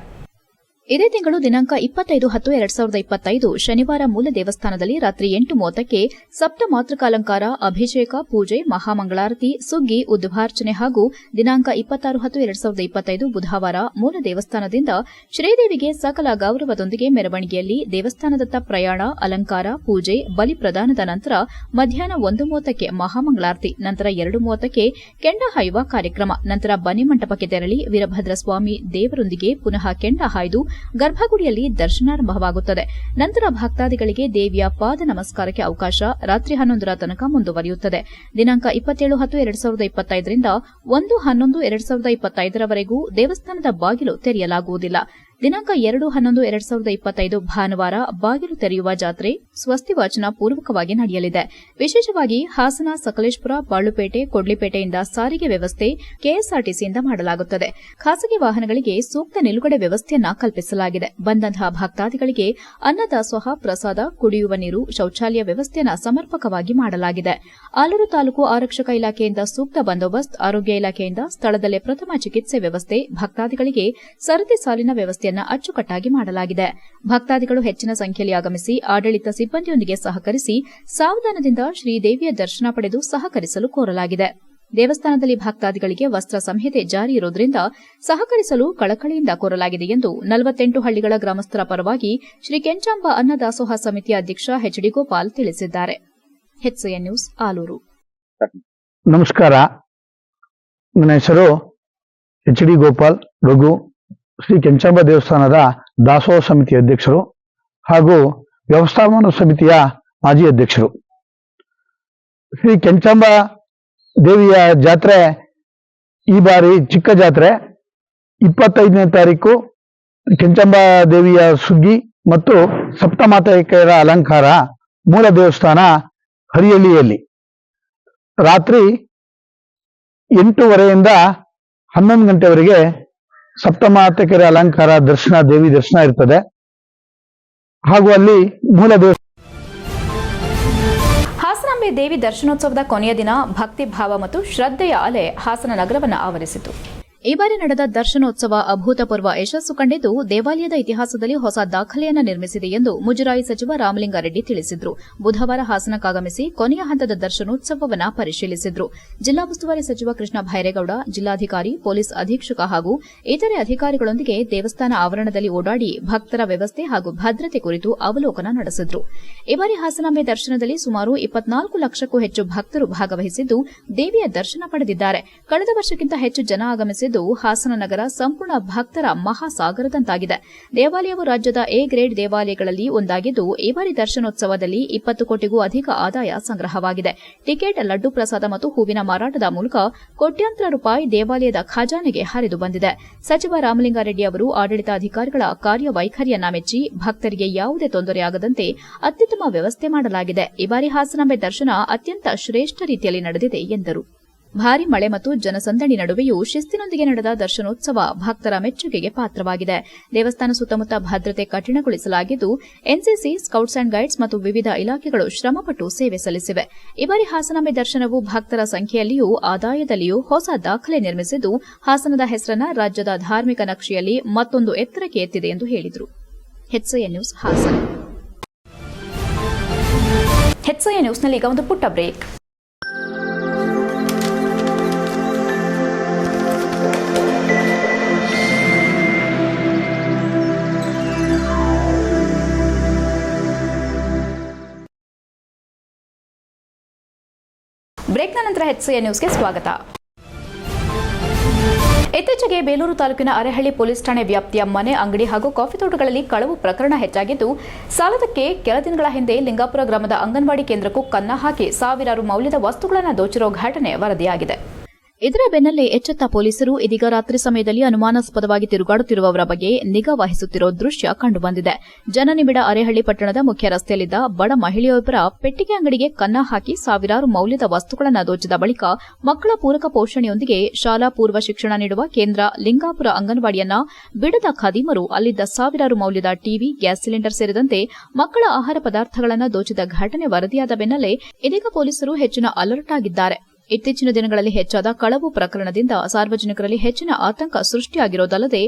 ಇದೇ ತಿಂಗಳು ದಿನಾಂಕ ಇಪ್ಪತ್ತೈದು ಹತ್ತು ಎರಡ್ ಸಾವಿರದ ಇಪ್ಪತ್ತೈದು, ಶನಿವಾರ ಮೂಲ ದೇವಸ್ಥಾನದಲ್ಲಿ ರಾತ್ರಿ ಎಂಟು ಮೂವತ್ತಕ್ಕೆ ಸಪ್ತ ಮಾತೃಕಾಲಂಕಾರ, ಅಭಿಷೇಕ, ಪೂಜೆ, ಮಹಾಮಂಗಳಾರತಿ, ಸುಗ್ಗಿ ಉದ್ವಾರ್ಚನೆ ಹಾಗೂ ದಿನಾಂಕ ಇಪ್ಪತ್ತಾರು ಹತ್ತು ಎರಡ್ ಸಾವಿರದ ಇಪ್ಪತ್ತೈದು ಬುಧವಾರ ಮೂಲ ದೇವಸ್ಥಾನದಿಂದ ಶ್ರೀದೇವಿಗೆ ಸಕಲ ಗೌರವದೊಂದಿಗೆ ಮೆರವಣಿಗೆಯಲ್ಲಿ ದೇವಸ್ಥಾನದತ್ತ ಪ್ರಯಾಣ, ಅಲಂಕಾರ, ಪೂಜೆ, ಬಲಿ ಪ್ರದಾನದ ನಂತರ ಮಧ್ಯಾಹ್ನ ಒಂದು ಮೂವತ್ತಕ್ಕೆ ಮಹಾಮಂಗಳಾರತಿ, ನಂತರ ಎರಡು ಮೂವತ್ತಕ್ಕೆ ಕೆಂಡ ಹಾಯುವ ಕಾರ್ಯಕ್ರಮ, ನಂತರ ಬನಿಮಂಟಪಕ್ಕೆ ತೆರಳಿ ವೀರಭದ್ರ ಸ್ವಾಮಿ ದೇವರೊಂದಿಗೆ ಪುನಃ ಕೆಂಡ ಹಾಯ್ದು ಗರ್ಭಗುಡಿಯಲ್ಲಿ ದರ್ಶನಾರಂಭವಾಗುತ್ತದೆ. ನಂತರ ಭಕ್ತಾದಿಗಳಿಗೆ ದೇವಿಯ ಪಾದ ನಮಸ್ಕಾರಕ್ಕೆ ಅವಕಾಶ ರಾತ್ರಿ ಹನ್ನೊಂದರ ತನಕ ಮುಂದುವರಿಯುತ್ತದೆ. ದಿನಾಂಕ ಇಪ್ಪತ್ತೇಳು ಹತ್ತು ಎರಡ್ ಸಾವಿರದ ಇಪ್ಪತ್ತೈದರಿಂದ ಒಂದು ಹನ್ನೊಂದು ಎರಡ್ ಸಾವಿರದ ಇಪ್ಪತ್ತೈದರವರೆಗೂ ದೇವಸ್ಥಾನದ ಬಾಗಿಲು ತೆರೆಯಲಾಗುವುದಿಲ್ಲ. ದಿನಾಂಕ ಎರಡು ಹನ್ನೊಂದು ಎರಡ್ ಸಾವಿರದ ಇಪ್ಪತ್ತೈದು ಭಾನುವಾರ ಬಾಗಿಲು ತೆರೆಯುವ ಜಾತ್ರೆ ಸ್ವಸ್ತಿ ವಾಚನ ಪೂರ್ವಕವಾಗಿ ನಡೆಯಲಿದೆ. ವಿಶೇಷವಾಗಿ ಹಾಸನ, ಸಕಲೇಶಪುರ, ಬಾಳುಪೇಟೆ, ಕೊಡ್ಲಿಪೇಟೆಯಿಂದ ಸಾರಿಗೆ ವ್ಯವಸ್ಥೆ ಕೆಎಸ್ಆರ್ಟಿಸಿಯಿಂದ ಮಾಡಲಾಗುತ್ತದೆ. ಖಾಸಗಿ ವಾಹನಗಳಿಗೆ ಸೂಕ್ತ ನಿಲುಗಡೆ ವ್ಯವಸ್ಥೆಯನ್ನ ಕಲ್ಪಿಸಲಾಗಿದೆ. ಬಂದಂತಹ ಭಕ್ತಾದಿಗಳಿಗೆ ಅನ್ನದಾಸೋಹ, ಪ್ರಸಾದ, ಕುಡಿಯುವ ನೀರು, ಶೌಚಾಲಯ ವ್ಯವಸ್ಥೆಯನ್ನು ಸಮರ್ಪಕವಾಗಿ ಮಾಡಲಾಗಿದೆ. ಆಲೂರು ತಾಲೂಕು ಆರಕ್ಷಕ ಇಲಾಖೆಯಿಂದ ಸೂಕ್ತ ಬಂದೋಬಸ್ತ್, ಆರೋಗ್ಯ ಇಲಾಖೆಯಿಂದ ಸ್ಥಳದಲ್ಲೇ ಪ್ರಥಮ ಚಿಕಿತ್ಸೆ ವ್ಯವಸ್ಥೆ ಭಕ್ತಾದಿಗಳಿಗೆ ಸರತಿ ಸಾಲಿನ ವ್ಯವಸ್ಥೆಯನ್ನ ಅಚ್ಚುಕಟ್ಟಾಗಿ ಮಾಡಲಾಗಿದೆ. ಭಕ್ತಾದಿಗಳು ಹೆಚ್ಚಿನ ಸಂಖ್ಯೆಯಲ್ಲಿ ಆಗಮಿಸಿ ಆಡಳಿತ ಸಿಬ್ಬಂದಿಯೊಂದಿಗೆ ಸಹಕರಿಸಿ ಸಾವಧಾನದಿಂದ ಶ್ರೀದೇವಿಯ ದರ್ಶನ ಪಡೆದು ಸಹಕರಿಸಲು ಕೋರಲಾಗಿದೆ. ದೇವಸ್ಥಾನದಲ್ಲಿ ಭಕ್ತಾದಿಗಳಿಗೆ ವಸ್ತ್ರ ಸಂಹಿತೆ ಜಾರಿ ಇರುವುದರಿಂದ ಸಹಕರಿಸಲು ಕಳಕಳಿಯಿಂದ ಕೋರಲಾಗಿದೆ ಎಂದು ನಲವತ್ತೆಂಟು ಹಳ್ಳಿಗಳ ಗ್ರಾಮಸ್ಥರ ಪರವಾಗಿ ಶ್ರೀ ಕೆಂಚಾಂಬ ಅನ್ನದಾಸೋಹ ಸಮಿತಿಯ ಅಧ್ಯಕ್ಷ ಎಚ್ ಡಿ ಗೋಪಾಲ್ ತಿಳಿಸಿದ್ದಾರೆ. ನ್ಯೂಸ್, ಆಲೂರು. ನಮಸ್ಕಾರ. ನನ್ನ ಹೆಸರು ಎಚ್ ಡಿ ಗೋಪಾಲ್ ರಘು. ಶ್ರೀ ಕೆಂಚಾಂಬ ದೇವಸ್ಥಾನದ ದಾಸೋಹ ಸಮಿತಿ ಅಧ್ಯಕ್ಷರು ಹಾಗೂ ವ್ಯವಸ್ಥಾಪನಾ ಸಮಿತಿಯ ಮಾಜಿ ಅಧ್ಯಕ್ಷರು. ಶ್ರೀ ಕೆಂಚಾಂಬ ದೇವಿಯ ಜಾತ್ರೆ ಈ ಬಾರಿ ಚಿಕ್ಕ ಜಾತ್ರೆ. ಇಪ್ಪತ್ತೈದನೇ ತಾರೀಕು ಕೆಂಚಾಂಬ ದೇವಿಯ ಸುಗ್ಗಿ ಮತ್ತು ಸಪ್ತಮಾತೆಯರ ಅಲಂಕಾರ ಮೂಲ ದೇವಸ್ಥಾನ ಹರಿಹಳ್ಳಿಯಲ್ಲಿ. ರಾತ್ರಿ ಎಂಟೂವರೆಯಿಂದ ಹನ್ನೊಂದು ಗಂಟೆವರೆಗೆ ಸಪ್ತಮಾತಕರ ಅಲಂಕಾರ, ದರ್ಶನ, ದೇವಿ ದರ್ಶನ ಇರ್ತದೆ. ಹಾಗೂ ಅಲ್ಲಿ ಮೂಲ ದೇವಸ್ಥಾನ ಹಾಸನಾಂಬೆ ದೇವಿ ದರ್ಶನೋತ್ಸವದ ಕೊನೆಯ ದಿನ ಭಕ್ತಿ ಭಾವ ಮತ್ತು ಶ್ರದ್ಧೆಯ ಅಲೆ ಹಾಸನ ನಗರವನ್ನು ಆವರಿಸಿತು. ಈ ಬಾರಿ ನಡೆದ ದರ್ಶನೋತ್ಸವ ಅಭೂತಪೂರ್ವ ಯಶಸ್ಸು ಕಂಡಿದ್ದು ದೇವಾಲಯದ ಇತಿಹಾಸದಲ್ಲಿ ಹೊಸ ದಾಖಲೆಯನ್ನು ನಿರ್ಮಿಸಿದೆ ಎಂದು ಮುಜರಾಯಿ ಸಚಿವ ರಾಮಲಿಂಗಾರೆಡ್ಡಿ ತಿಳಿಸಿದರು. ಬುಧವಾರ ಹಾಸನಕ್ಕಾಗಮಿಸಿ ಕೊನೆಯ ಹಂತದ ದರ್ಶನೋತ್ಸವವನ್ನು ಪರಿಶೀಲಿಸಿದರು. ಜಿಲ್ಲಾ ಉಸ್ತುವಾರಿ ಸಚಿವ ಕೃಷ್ಣ ಭೈರೇಗೌಡ, ಜಿಲ್ಲಾಧಿಕಾರಿ, ಪೊಲೀಸ್ ಅಧೀಕ್ಷಕ ಹಾಗೂ ಇತರೆ ಅಧಿಕಾರಿಗಳೊಂದಿಗೆ ದೇವಸ್ಥಾನ ಆವರಣದಲ್ಲಿ ಓಡಾಡಿ ಭಕ್ತರ ವ್ಯವಸ್ಥೆ ಹಾಗೂ ಭದ್ರತೆ ಕುರಿತು ಅವಲೋಕನ ನಡೆಸಿದರು. ಈ ಬಾರಿ ಹಾಸನಾಂಬೆ ದರ್ಶನದಲ್ಲಿ ಸುಮಾರು ಇಪ್ಪತ್ನಾಲ್ಕು ಲಕ್ಷಕ್ಕೂ ಹೆಚ್ಚು ಭಕ್ತರು ಭಾಗವಹಿಸಿದ್ದು ದೇವಿಯ ದರ್ಶನ ಪಡೆದಿದ್ದಾರೆ. ಕಳೆದ ವರ್ಷಕ್ಕಿಂತ ಹೆಚ್ಚು ಜನ ಆಗಮಿಸಿದ್ದು ಹಾಸನ ನಗರ ಸಂಪೂರ್ಣ ಭಕ್ತರ ಮಹಾಸಾಗರದಂತಾಗಿದೆ. ದೇವಾಲಯವು ರಾಜ್ಯದ ಎ ಗ್ರೇಡ್ ದೇವಾಲಯಗಳಲ್ಲಿ ಒಂದಾಗಿದ್ದು, ಈ ಬಾರಿ ದರ್ಶನೋತ್ಸವದಲ್ಲಿ ಇಪ್ಪತ್ತು ಕೋಟಿಗೂ ಅಧಿಕ ಆದಾಯ ಸಂಗ್ರಹವಾಗಿದೆ. ಟಿಕೆಟ್, ಲಡ್ಡು ಪ್ರಸಾದ ಮತ್ತು ಹೂವಿನ ಮಾರಾಟದ ಮೂಲಕ ಕೋಟ್ಯಾಂತರ ರೂಪಾಯಿ ದೇವಾಲಯದ ಖಜಾನೆಗೆ ಹರಿದು ಬಂದಿದೆ. ಸಚಿವ ರಾಮಲಿಂಗಾರೆಡ್ಡಿ ಅವರು ಆಡಳಿತಾಧಿಕಾರಿಗಳ ಕಾರ್ಯವೈಖರಿಯನ್ನ ಮೆಚ್ಚಿ ಭಕ್ತರಿಗೆ ಯಾವುದೇ ತೊಂದರೆಯಾಗದಂತೆ ಅತ್ಯುತ್ತಮ ವ್ಯವಸ್ಥೆ ಮಾಡಲಾಗಿದೆ. ಈ ಬಾರಿ ಹಾಸನಾಂಬೆ ದರ್ಶನ ಅತ್ಯಂತ ಶ್ರೇಷ್ಠ ರೀತಿಯಲ್ಲಿ ನಡೆದಿದೆ ಎಂದರು. ಭಾರಿ ಮಳೆ ಮತ್ತು ಜನಸಂದಣಿ ನಡುವೆಯೂ ಶಿಸ್ತಿನೊಂದಿಗೆ ನಡೆದ ದರ್ಶನೋತ್ಸವ ಭಕ್ತರ ಮೆಚ್ಚುಗೆಗೆ ಪಾತ್ರವಾಗಿದೆ. ದೇವಸ್ಥಾನ ಸುತ್ತಮುತ್ತ ಭದ್ರತೆ ಕಠಿಣಗೊಳಿಸಲಾಗಿದ್ದು, ಎನ್ಸಿಸಿ, ಸ್ಕೌಟ್ಸ್ ಅಂಡ್ ಗೈಡ್ಸ್ ಮತ್ತು ವಿವಿಧ ಇಲಾಖೆಗಳು ಶ್ರಮಪಟ್ಟು ಸೇವೆ ಸಲ್ಲಿಸಿವೆ. ಈ ಬಾರಿ ಹಾಸನಾಂಬೆ ದರ್ಶನವು ಭಕ್ತರ ಸಂಖ್ಯೆಯಲ್ಲಿಯೂ ಆದಾಯದಲ್ಲಿಯೂ ಹೊಸ ದಾಖಲೆ ನಿರ್ಮಿಸಿದ್ದು, ಹಾಸನದ ಹೆಸರನ್ನ ರಾಜ್ಯದ ಧಾರ್ಮಿಕ ನಕ್ಷೆಯಲ್ಲಿ ಮತ್ತೊಂದು ಎತ್ತರಕ್ಕೆ ಎತ್ತಿದೆ ಎಂದು ಹೇಳಿದರು. ನ್ಯೂಸ್ ಹಾಸನ. ನ್ಯೂಸ್ನಲ್ಲಿ ಈಗ ಒಂದು ಪುಟ್ಟ ಬ್ರೇಕ್. ಬ್ರೇಕ್ನ ನಂತರ ಹೆಚ್ಐ ನ್ಯೂಸ್ಗೆ ಸ್ವಾಗತ. ಇತ್ತೀಚೆಗೆ ಬೇಲೂರು ತಾಲೂಕಿನ ಅರೆಹಳ್ಳಿ ಪೊಲೀಸ್ ಠಾಣೆ ವ್ಯಾಪ್ತಿಯ ಮನೆ, ಅಂಗಡಿ ಹಾಗೂ ಕಾಫಿ ತೋಟಗಳಲ್ಲಿ ಕಳವು ಪ್ರಕರಣ ಹೆಚ್ಚಾಗಿದ್ದು, ಸಾಲದಕ್ಕೆ ಕೆಲ ದಿನಗಳ ಹಿಂದೆ ಲಿಂಗಾಪುರ ಗ್ರಾಮದ ಅಂಗನವಾಡಿ ಕೇಂದ್ರಕ್ಕೂ ಕನ್ನ ಹಾಕಿ ಸಾವಿರಾರು ಮೌಲ್ಯದ ವಸ್ತುಗಳನ್ನು ದೋಚಿರೋ ಘಟನೆ ವರದಿಯಾಗಿದೆ. ಇದರ ಬೆನ್ನಲ್ಲೇ ಎಚ್ಚೆತ್ತ ಪೊಲೀಸರು ಇದೀಗ ರಾತ್ರಿ ಸಮಯದಲ್ಲಿ ಅನುಮಾನಾಸ್ಪದವಾಗಿ ತಿರುಗಾಡುತ್ತಿರುವವರ ಬಗ್ಗೆ ನಿಗಾ ವಹಿಸುತ್ತಿರುವ ದೃಶ್ಯ ಕಂಡುಬಂದಿದೆ. ಜನನಿಬಿಡ ಅರೆಹಳ್ಳಿ ಪಟ್ಟಣದ ಮುಖ್ಯ ರಸ್ತೆಯಲ್ಲಿದ್ದ ಬಡ ಮಹಿಳೆಯೊಬ್ಬರ ಪೆಟ್ಟಿಗೆ ಅಂಗಡಿಗೆ ಕನ್ನ ಹಾಕಿ ಸಾವಿರಾರು ಮೌಲ್ಯದ ವಸ್ತುಗಳನ್ನು ದೋಚಿದ ಬಳಿಕ ಮಕ್ಕಳ ಪೂರಕ ಪೋಷಣೆಯೊಂದಿಗೆ ಶಾಲಾ ಪೂರ್ವ ಶಿಕ್ಷಣ ನೀಡುವ ಕೇಂದ್ರ ಲಿಂಗಾಪುರ ಅಂಗನವಾಡಿಯನ್ನ ಬಿಡದ ಖದೀಮರು ಅಲ್ಲಿದ್ದ ಸಾವಿರಾರು ಮೌಲ್ಯದ ಟಿವಿ, ಗ್ಯಾಸ್ ಸಿಲಿಂಡರ್ ಸೇರಿದಂತೆ ಮಕ್ಕಳ ಆಹಾರ ಪದಾರ್ಥಗಳನ್ನು ದೋಚಿದ ಘಟನೆ ವರದಿಯಾದ ಬೆನ್ನಲ್ಲೇ ಇದೀಗ ಪೊಲೀಸರು ಹೆಚ್ಚಿನ ಅಲರ್ಟ್ ಆಗಿದ್ದಾರೆ. ಇತ್ತೀಚಿನ ದಿನಗಳಲ್ಲಿ ಹೆಚ್ಚಾದ ಕಳವು ಪ್ರಕರಣದಿಂದ ಸಾರ್ವಜನಿಕರಲ್ಲಿ ಹೆಚ್ಚಿನ ಆತಂಕ ಸೃಷ್ಟಿಯಾಗಿರೋದಲ್ಲದೆ,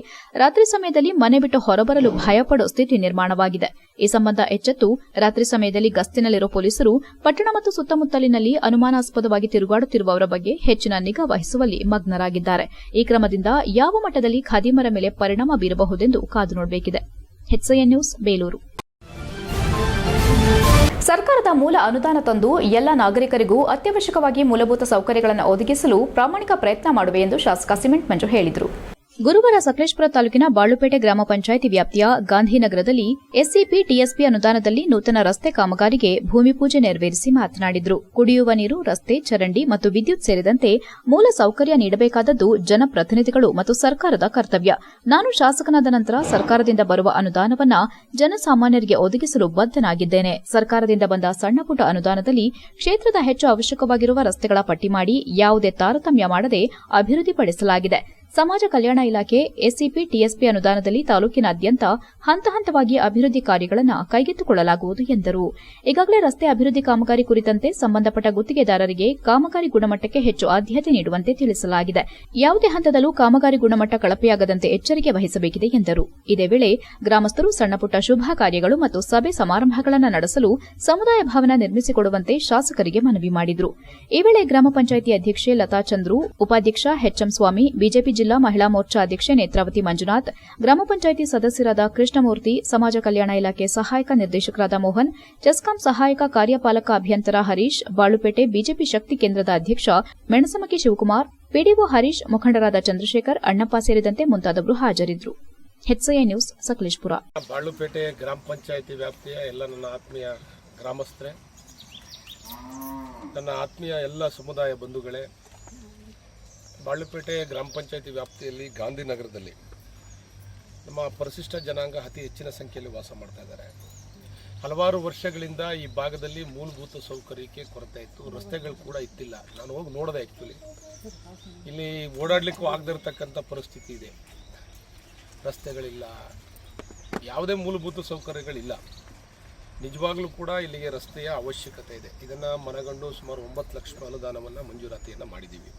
ರಾತ್ರಿ ಸಮಯದಲ್ಲಿ ಮನೆ ಬಿಟ್ಟು ಹೊರಬರಲು ಭಯಪಡೋ ಸ್ಥಿತಿ ನಿರ್ಮಾಣವಾಗಿದೆ. ಈ ಸಂಬಂಧ ಎಚ್ಚೆತ್ತು, ರಾತ್ರಿ ಸಮಯದಲ್ಲಿ ಗಸ್ತಿನಲ್ಲಿರುವ ಪೊಲೀಸರು ಪಟ್ಟಣ ಮತ್ತು ಸುತ್ತಮುತ್ತಲಿನಲ್ಲಿ ಅನುಮಾನಾಸ್ಪದವಾಗಿ ತಿರುಗಾಡುತ್ತಿರುವವರ ಬಗ್ಗೆ ಹೆಚ್ಚಿನ ನಿಗಾ ವಹಿಸುವಲ್ಲಿ ಮಗ್ನರಾಗಿದ್ದಾರೆ. ಈ ಕ್ರಮದಿಂದ ಯಾವ ಮಟ್ಟದಲ್ಲಿ ಖಾದಿಮರ ಮೇಲೆ ಪರಿಣಾಮ ಬೀರಬಹುದೆಂದು ಕಾದು ನೋಡಬೇಕಿದೆ. ನ್ಯೂಸ್ ಬೇಲೂರು ಸರ್ಕಾರದ ಮೂಲ ಅನುದಾನ ತಂದು ಎಲ್ಲ ನಾಗರಿಕರಿಗೂ ಅತ್ಯವಶ್ಯಕವಾಗಿ ಮೂಲಭೂತ ಸೌಕರ್ಯಗಳನ್ನು ಒದಗಿಸಲು ಪ್ರಾಮಾಣಿಕ ಪ್ರಯತ್ನ ಮಾಡುವೆ ಎಂದು ಶಾಸಕ ಸಿಮೆಂಟ್ ಮಂಜು ಹೇಳಿದರು. ಗುರುವಾರ ಸಕಲೇಶಪುರ ತಾಲೂಕಿನ ಬಾಳುಪೇಟೆ ಗ್ರಾಮ ಪಂಚಾಯಿತಿ ವ್ಯಾಪ್ತಿಯ ಗಾಂಧಿನಗರದಲ್ಲಿ ಎಸ್ಸಿಪಿ ಟಿಎಸ್ಪಿ ಅನುದಾನದಲ್ಲಿ ನೂತನ ರಸ್ತೆ ಕಾಮಗಾರಿಗೆ ಭೂಮಿ ಪೂಜೆ ನೆರವೇರಿಸಿ ಮಾತನಾಡಿದರು. ಕುಡಿಯುವ ನೀರು, ರಸ್ತೆ, ಚರಂಡಿ ಮತ್ತು ವಿದ್ಯುತ್ ಸೇರಿದಂತೆ ಮೂಲ ಸೌಕರ್ಯ ನೀಡಬೇಕಾದದ್ದು ಜನಪ್ರತಿನಿಧಿಗಳು ಮತ್ತು ಸರ್ಕಾರದ ಕರ್ತವ್ಯ. ನಾನು ಶಾಸಕನಾದ ನಂತರ ಸರ್ಕಾರದಿಂದ ಬರುವ ಅನುದಾನವನ್ನ ಜನಸಾಮಾನ್ಯರಿಗೆ ಒದಗಿಸಲು ಬದ್ದನಾಗಿದ್ದೇನೆ ಸರ್ಕಾರದಿಂದ ಬಂದ ಸಣ್ಣಪುಟ್ಟ ಅನುದಾನದಲ್ಲಿ ಕ್ಷೇತ್ರದ ಹೆಚ್ಚು ಅವಶ್ಯಕವಾಗಿರುವ ರಸ್ತೆಗಳ ಪಟ್ಟಿ ಮಾಡಿ ಯಾವುದೇ ತಾರತಮ್ಯ ಮಾಡದೆ ಅಭಿವೃದ್ಧಿಪಡಿಸಲಾಗಿದೆ. ಸಮಾಜ ಕಲ್ಯಾಣ ಇಲಾಖೆ, ಎಸ್ಸಿಪಿ, ಟಿಎಸ್ಪಿ ಅನುದಾನದಲ್ಲಿ ತಾಲೂಕಿನಾದ್ಯಂತ ಹಂತ ಹಂತವಾಗಿ ಅಭಿವೃದ್ಧಿ ಕಾರ್ಯಗಳನ್ನು ಕೈಗೆತ್ತಿಕೊಳ್ಳಲಾಗುವುದು ಎಂದರು. ಈಗಾಗಲೇ ರಸ್ತೆ ಅಭಿವೃದ್ಧಿ ಕಾಮಗಾರಿ ಕುರಿತಂತೆ ಸಂಬಂಧಪಟ್ಟ ಗುತ್ತಿಗೆದಾರರಿಗೆ ಕಾಮಗಾರಿ ಗುಣಮಟ್ಟಕ್ಕೆ ಹೆಚ್ಚು ಆದ್ಯತೆ ನೀಡುವಂತೆ ತಿಳಿಸಲಾಗಿದೆ. ಯಾವುದೇ ಹಂತದಲ್ಲೂ ಕಾಮಗಾರಿ ಗುಣಮಟ್ಟ ಕಳಪೆಯಾಗದಂತೆ ಎಚ್ಚರಿಕೆ ವಹಿಸಬೇಕಿದೆ ಎಂದರು. ಇದೇ ವೇಳೆ ಗ್ರಾಮಸ್ಥರು ಸಣ್ಣಪುಟ್ಟ ಶುಭ ಕಾರ್ಯಗಳು ಮತ್ತು ಸಭೆ ಸಮಾರಂಭಗಳನ್ನು ನಡೆಸಲು ಸಮುದಾಯ ಭವನ ನಿರ್ಮಿಸಿಕೊಡುವಂತೆ ಶಾಸಕರಿಗೆ ಮನವಿ ಮಾಡಿದರು. ಈ ವೇಳೆ ಗ್ರಾಮ ಪಂಚಾಯಿತಿ ಅಧ್ಯಕ್ಷೆ ಲತಾ ಚಂದ್ರು ಉಪಾಧ್ಯಕ್ಷ ಎಚ್ಎಂ ಸ್ವಾಮಿ, ಬಿಜೆಪಿ ಜಿಲ್ಲಾ ಮಹಿಳಾ ಮೋರ್ಚಾ ಅಧ್ಯಕ್ಷೆ ನೇತ್ರಾವತಿ ಮಂಜುನಾಥ್, ಗ್ರಾಮ ಪಂಚಾಯಿತಿ ಸದಸ್ಯರಾದ ಕೃಷ್ಣಮೂರ್ತಿ, ಸಮಾಜ ಕಲ್ಯಾಣ ಇಲಾಖೆ ಸಹಾಯಕ ನಿರ್ದೇಶಕರಾದ ಮೋಹನ್ ಚೆಸ್ಕಾಂ ಸಹಾಯಕ ಕಾರ್ಯಪಾಲಕ ಅಭಿಯಂತರ ಹರೀಶ್, ಬಾಳುಪೇಟೆ ಬಿಜೆಪಿ ಶಕ್ತಿ ಕೇಂದ್ರದ ಅಧ್ಯಕ್ಷ ಮೆಣಸಮಕಿ ಶಿವಕುಮಾರ್, ಪಿಡಿಒ ಹರೀಶ್ ಮುಖಂಡರಾದ ಚಂದ್ರಶೇಖರ್, ಅಣ್ಣಪ್ಪ ಸೇರಿದಂತೆ ಮುಂತಾದವರು ಹಾಜರಿದ್ದರು. ನ್ಯೂಸ್, ಸಕಲೇಶ್ಪುರ. ಬಾಳುಪೇಟೆ ಗ್ರಾಮ ಪಂಚಾಯಿತಿ ವ್ಯಾಪ್ತಿಯ ಎಲ್ಲ ನನ್ನ ಆತ್ಮೀಯ ಗ್ರಾಮಸ್ಥರೇ, ನನ್ನ ಆತ್ಮೀಯ ಎಲ್ಲ ಸಮುದಾಯ ಬಂಧುಗಳೇ ಬಾಳುಪೇಟೆ ಗ್ರಾಮ ಪಂಚಾಯತಿ ವ್ಯಾಪ್ತಿಯಲ್ಲಿ ಗಾಂಧಿನಗರದಲ್ಲಿ ನಮ್ಮ ಪರಿಶಿಷ್ಟ ಜನಾಂಗ ಅತಿ ಹೆಚ್ಚಿನ ಸಂಖ್ಯೆಯಲ್ಲಿ ವಾಸ ಮಾಡ್ತಾ ಇದ್ದಾರೆ. ಹಲವಾರು ವರ್ಷಗಳಿಂದ ಈ ಭಾಗದಲ್ಲಿ ಮೂಲಭೂತ ಸೌಕರ್ಯಕ್ಕೆ ಕೊರತೆ ಇತ್ತು. ರಸ್ತೆಗಳು ಕೂಡ ಇತ್ತಿಲ್ಲ. ನಾನು ಹೋಗಿ ನೋಡಿದೆ ಆ್ಯಕ್ಚುಲಿ ಇಲ್ಲಿ ಓಡಾಡಲಿಕ್ಕೂ ಆಗದಿರ್ತಕ್ಕಂಥ ಪರಿಸ್ಥಿತಿ ಇದೆ. ರಸ್ತೆಗಳಿಲ್ಲ. ಯಾವುದೇ ಮೂಲಭೂತ ಸೌಕರ್ಯಗಳಿಲ್ಲ. ನಿಜವಾಗ್ಲೂ ಕೂಡ ಇಲ್ಲಿಗೆ ರಸ್ತೆಯ ಅವಶ್ಯಕತೆ ಇದೆ. ಇದನ್ನು ಮನಗಂಡು ಸುಮಾರು ಒಂಬತ್ತು ಲಕ್ಷ ಅನುದಾನವನ್ನು ಮಂಜೂರಾತಿಯನ್ನು ಮಾಡಿದ್ದೀವಿ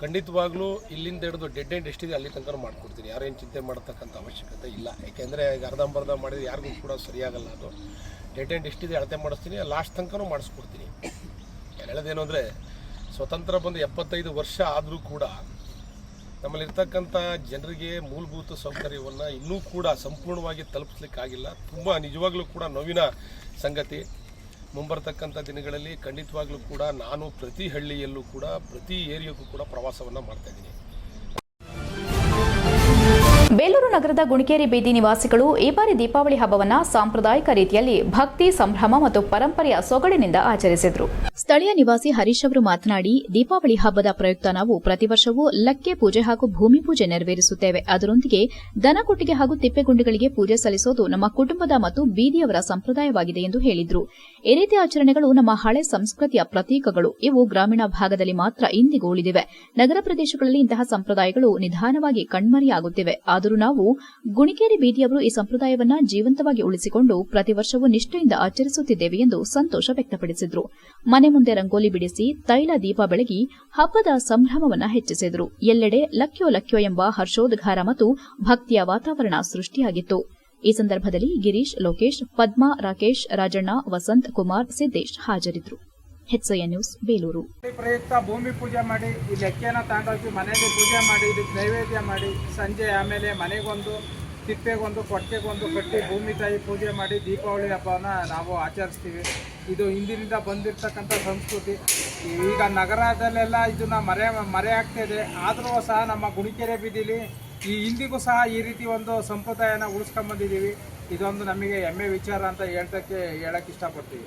ಖಂಡಿತವಾಗ್ಲೂ ಇಲ್ಲಿಂದ ಹಿಡಿದು ಡೆಡ್ ಎಂಡ್ ಎಷ್ಟಿದೆ ಅಲ್ಲಿ ತನಕ ಮಾಡ್ಕೊಡ್ತೀನಿ. ಯಾರೇನು ಚಿಂತೆ ಮಾಡತಕ್ಕಂಥ ಅವಶ್ಯಕತೆ ಇಲ್ಲ. ಯಾಕೆಂದರೆ ಈಗ ಅರ್ಧಂಬರ್ಧ ಮಾಡಿದ್ರೆ ಯಾರಿಗೂ ಕೂಡ ಸರಿಯಾಗಲ್ಲ ಅದು. ಡೆಡ್ ಎಂಡ್ ಎಷ್ಟಿದೆ ಅಳತೆ ಮಾಡಿಸ್ತೀನಿ ಲಾಸ್ಟ್ ತನಕನೂ ಮಾಡಿಸ್ಕೊಡ್ತೀನಿ. ಹೇಳೋದೇನು ಅಂದರೆ, ಸ್ವತಂತ್ರ ಬಂದು ಎಪ್ಪತ್ತೈದು ವರ್ಷ ಆದರೂ ಕೂಡ ನಮ್ಮಲ್ಲಿರ್ತಕ್ಕಂಥ ಜನರಿಗೆ ಮೂಲಭೂತ ಸೌಕರ್ಯವನ್ನು ಇನ್ನೂ ಕೂಡ ಸಂಪೂರ್ಣವಾಗಿ ತಲುಪಿಸ್ಲಿಕ್ಕಾಗಿಲ್ಲ. ತುಂಬ ನಿಜವಾಗ್ಲೂ ಕೂಡ ನೋವಿನ ಸಂಗತಿ. ಮುಂಬರ್ತಕ್ಕಂಥ ದಿನಗಳಲ್ಲಿ ಖಂಡಿತವಾಗ್ಲೂ ಕೂಡ ನಾನು ಪ್ರತಿ ಹಳ್ಳಿಯಲ್ಲೂ ಕೂಡ ಪ್ರತಿ ಏರಿಯಾಕ್ಕೂ ಕೂಡ ಪ್ರವಾಸವನ್ನು ಮಾಡ್ತಾ ಇದ್ದೀನಿ. ಬೇಲೂರು ನಗರದ ಗುಣಿಕೇರಿ ಬೀದಿ ನಿವಾಸಿಗಳು ಈ ಬಾರಿ ದೀಪಾವಳಿ ಹಬ್ಬವನ್ನ ಸಾಂಪ್ರದಾಯಿಕ ರೀತಿಯಲ್ಲಿ ಭಕ್ತಿ, ಸಂಭ್ರಮ ಮತ್ತು ಪರಂಪರೆಯ ಸೊಗಡಿನಿಂದ ಆಚರಿಸಿದರು. ಸ್ಥಳೀಯ ನಿವಾಸಿ ಹರೀಶ್ ಅವರು ಮಾತನಾಡಿ, ದೀಪಾವಳಿ ಹಬ್ಬದ ಪ್ರಯುಕ್ತ ನಾವು ಪ್ರತಿ ವರ್ಷವೂ ಲಕ್ಕೆ ಪೂಜೆ ಹಾಗೂ ಭೂಮಿ ಪೂಜೆ ನೆರವೇರಿಸುತ್ತೇವೆ. ಅದರೊಂದಿಗೆ ದನಕುಟ್ಟಿಗೆ ಹಾಗೂ ತಿಪ್ಪೆಗುಂಡಿಗಳಿಗೆ ಪೂಜೆ ಸಲ್ಲಿಸೋದು ನಮ್ಮ ಕುಟುಂಬದ ಮತ್ತು ಬೀದಿಯವರ ಸಂಪ್ರದಾಯವಾಗಿದೆ ಎಂದು ಹೇಳಿದರು. ಈ ರೀತಿಯ ಆಚರಣೆಗಳು ನಮ್ಮ ಹಳೆ ಸಂಸ್ಕೃತಿಯ ಪ್ರತೀಕಗಳು. ಇವು ಗ್ರಾಮೀಣ ಭಾಗದಲ್ಲಿ ಮಾತ್ರ ಇಂದಿಗೂ ಉಳಿದಿವೆ. ನಗರ ಪ್ರದೇಶಗಳಲ್ಲಿ ಇಂತಹ ಸಂಪ್ರದಾಯಗಳು ನಿಧಾನವಾಗಿ ಕಣ್ಮರೆಯಾಗುತ್ತಿವೆ. ನಾವು ಗುಣಿಕೇರಿ ಬೀದಿಯವರು ಈ ಸಂಪ್ರದಾಯವನ್ನ ಜೀವಂತವಾಗಿ ಉಳಿಸಿಕೊಂಡು ಪ್ರತಿ ವರ್ಷವೂ ನಿಷ್ಠೆಯಿಂದ ಆಚರಿಸುತ್ತಿದ್ದೇವೆ ಎಂದು ಸಂತೋಷ ವ್ಯಕ್ತಪಡಿಸಿದರು. ಮನೆ ಮುಂದೆ ರಂಗೋಲಿ ಬಿಡಿಸಿ ತೈಲ ದೀಪ ಬೆಳಗಿ ಹಬ್ಬದ ಸಂಭ್ರಮವನ್ನ ಹೆಚ್ಚಿಸಿದರು. ಎಲ್ಲೆಡೆ ಲಕ್ಯೋ ಲಕ್ಯೋ ಎಂಬ ಹರ್ಷೋದ್ಗಾರ ಮತ್ತು ಭಕ್ತಿಯ ವಾತಾವರಣ ಸೃಷ್ಟಿಯಾಗಿತ್ತು. ಈ ಸಂದರ್ಭದಲ್ಲಿ ಗಿರೀಶ್, ಲೋಕೇಶ್, ಪದ್ಮಾ, ರಾಕೇಶ್, ರಾಜಣ್ಣ, ವಸಂತ್ ಕುಮಾರ್, ಸಿದ್ದೇಶ್ ಹಾಜರಿದ್ದರು ಹೆಚ್ಐಎನ್ ನ್ಯೂಸ್ ಬೇಲೂರು ಪ್ರಯುಕ್ತ ಭೂಮಿ ಪೂಜೆ ಮಾಡಿ, ಈ ಲೆಕ್ಕೆನ ತಗೊಂಡೋಗಿ ಮನೆಯಲ್ಲಿ ಪೂಜೆ ಮಾಡಿ, ಇದಕ್ಕೆ ನೈವೇದ್ಯ ಮಾಡಿ, ಸಂಜೆ ಆಮೇಲೆ ಮನೆಗೊಂದು, ತಿಪ್ಪೆಗೊಂದು ಕೊಟ್ಟೆಗೊಂದು ಕಟ್ಟಿ ಭೂಮಿ ತಾಯಿ ಪೂಜೆ ಮಾಡಿ ದೀಪಾವಳಿ ಹಬ್ಬನ ನಾವು ಆಚರಿಸ್ತೀವಿ. ಇದು ಹಿಂದಿನಿಂದ ಬಂದಿರತಕ್ಕಂಥ ಸಂಸ್ಕೃತಿ. ಈಗ ನಗರದಲ್ಲೆಲ್ಲ ಇದನ್ನ ಮರೆ ಮರೆ ಆಗ್ತಾ ಇದೆ. ಆದರೂ ಸಹ ನಮ್ಮ ಗುಣಿಕೆರೆ ಬೀದಿಲಿ ಈ ಇಂದಿಗೂ ಸಹ ಈ ರೀತಿ ಒಂದು ಸಂಪ್ರದಾಯನ ಉಳಿಸ್ಕೊಂಬಂದಿದ್ದೀವಿ ಇದೊಂದು ನಮಗೆ ಹೆಮ್ಮೆ ವಿಚಾರ ಅಂತ ಹೇಳ್ತಕ್ಕೆ ಹೇಳಕ್ಕೆ ಇಷ್ಟಪಡ್ತೀವಿ.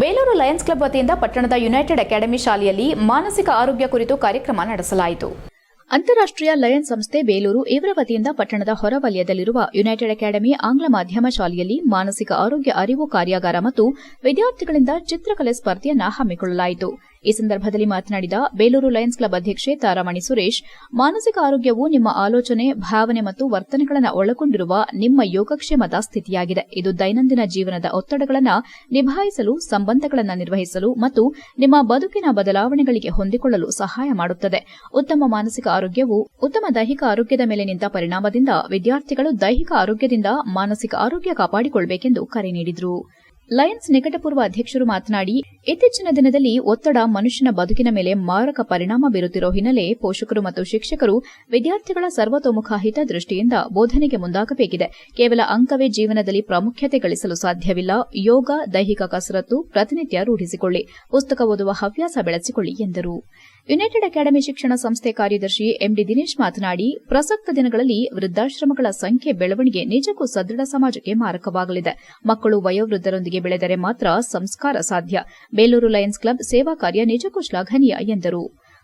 ಬೇಲೂರು ಲಯನ್ಸ್ ಕ್ಲಬ್ ವತಿಯಿಂದ ಪಟ್ಟಣದ ಯುನೈಟೆಡ್ ಅಕಾಡೆಮಿ ಶಾಲೆಯಲ್ಲಿ ಮಾನಸಿಕ ಆರೋಗ್ಯ ಕುರಿತು ಕಾರ್ಯಕ್ರಮ ನಡೆಸಲಾಯಿತು. ಅಂತಾರಾಷ್ಟ್ರೀಯ ಲಯನ್ಸ್ ಸಂಸ್ಥೆ ಬೇಲೂರು ಇವರ ವತಿಯಿಂದ ಪಟ್ಟಣದ ಹೊರವಲಯದಲ್ಲಿರುವ ಯುನೈಟೆಡ್ ಅಕಾಡೆಮಿ ಆಂಗ್ಲ ಮಾಧ್ಯಮ ಶಾಲೆಯಲ್ಲಿ ಮಾನಸಿಕ ಆರೋಗ್ಯ ಅರಿವು ಕಾರ್ಯಾಗಾರ ಮತ್ತು ವಿದ್ಯಾರ್ಥಿಗಳಿಂದ ಚಿತ್ರಕಲೆ ಸ್ಪರ್ಧೆಯನ್ನು ಹಮ್ಮಿಕೊಳ್ಳಲಾಯಿತು. ಈ ಸಂದರ್ಭದಲ್ಲಿ ಮಾತನಾಡಿದ ಬೇಲೂರು ಲಯನ್ಸ್ ಕ್ಲಬ್ ಅಧ್ಯಕ್ಷೆ ತಾರಾಮಣಿ ಸುರೇಶ್, ಮಾನಸಿಕ ಆರೋಗ್ಯವು ನಿಮ್ಮ ಆಲೋಚನೆ, ಭಾವನೆ ಮತ್ತು ವರ್ತನೆಗಳನ್ನು ಒಳಗೊಂಡಿರುವ ನಿಮ್ಮ ಯೋಗಕ್ಷೇಮದ ಸ್ಥಿತಿಯಾಗಿದೆ. ಇದು ದೈನಂದಿನ ಜೀವನದ ಒತ್ತಡಗಳನ್ನು ನಿಭಾಯಿಸಲು, ಸಂಬಂಧಗಳನ್ನು ನಿರ್ವಹಿಸಲು ಮತ್ತು ನಿಮ್ಮ ಬದುಕಿನ ಬದಲಾವಣೆಗಳಿಗೆ ಹೊಂದಿಕೊಳ್ಳಲು ಸಹಾಯ ಮಾಡುತ್ತದೆ. ಉತ್ತಮ ಮಾನಸಿಕ ಆರೋಗ್ಯವು ಉತ್ತಮ ದೈಹಿಕ ಆರೋಗ್ಯದ ಮೇಲೆ ನಿಂತ ಪರಿಣಾಮದಿಂದ ವಿದ್ಯಾರ್ಥಿಗಳು ದೈಹಿಕ ಆರೋಗ್ಯದಿಂದ ಮಾನಸಿಕ ಆರೋಗ್ಯ ಕಾಪಾಡಿಕೊಳ್ಳಬೇಕೆಂದು ಕರೆ ನೀಡಿದರು. ಲಯನ್ಸ್ ನಿಕಟಪೂರ್ವ ಅಧ್ಯಕ್ಷರು ಮಾತನಾಡಿ, ಇತ್ತೀಚಿನ ದಿನದಲ್ಲಿ ಒತ್ತಡ ಮನುಷ್ಯನ ಬದುಕಿನ ಮೇಲೆ ಮಾರಕ ಪರಿಣಾಮ ಬೀರುತ್ತಿರುವ ಹಿನ್ನೆಲೆ ಪೋಷಕರು ಮತ್ತು ಶಿಕ್ಷಕರು ವಿದ್ಯಾರ್ಥಿಗಳ ಸರ್ವತೋಮುಖ ಹಿತದೃಷ್ಟಿಯಿಂದ ಬೋಧನೆಗೆ ಮುಂದಾಗಬೇಕಿದೆ. ಕೇವಲ ಅಂಕವೇ ಜೀವನದಲ್ಲಿ ಪ್ರಾಮುಖ್ಯತೆ ಗಳಿಸಲು ಸಾಧ್ಯವಿಲ್ಲ. ಯೋಗ, ದೈಹಿಕ ಕಸರತ್ತು, ಪ್ರತಿನಿತ್ಯ ರೂಢಿಸಿಕೊಳ್ಳಿ. ಪುಸ್ತಕ ಓದುವ ಹವ್ಯಾಸ ಬೆಳೆಸಿಕೊಳ್ಳಿ, ಎಂದರು. ಯುನೈಟೆಡ್ ಅಕಾಡೆಮಿ ಶಿಕ್ಷಣ ಸಂಸ್ಥೆ ಕಾರ್ಯದರ್ಶಿ ಎಂಡಿ ದಿನೇಶ್ ಮಾತನಾಡಿ, ಪ್ರಸಕ್ತ ದಿನಗಳಲ್ಲಿ ವೃದ್ಧಾಶ್ರಮಗಳ ಸಂಖ್ಯೆ ಬೆಳವಣಿಗೆ ನಿಜಕ್ಕೂ ಸದೃಢ ಸಮಾಜಕ್ಕೆ ಮಾರಕವಾಗಲಿದೆ. ಮಕ್ಕಳು ವಯೋವೃದ್ಧರೊಂದಿಗೆ ಬೆಳೆದರೆ ಮಾತ್ರ ಸಂಸ್ಕಾರ ಸಾಧ್ಯ. ಬೇಲೂರು ಲಯನ್ಸ್ ಕ್ಲಬ್ ಸೇವಾ ಕಾರ್ಯ ನಿಜಕ್ಕೂ ಶ್ಲಾಘನೀಯ ಎಂದರು.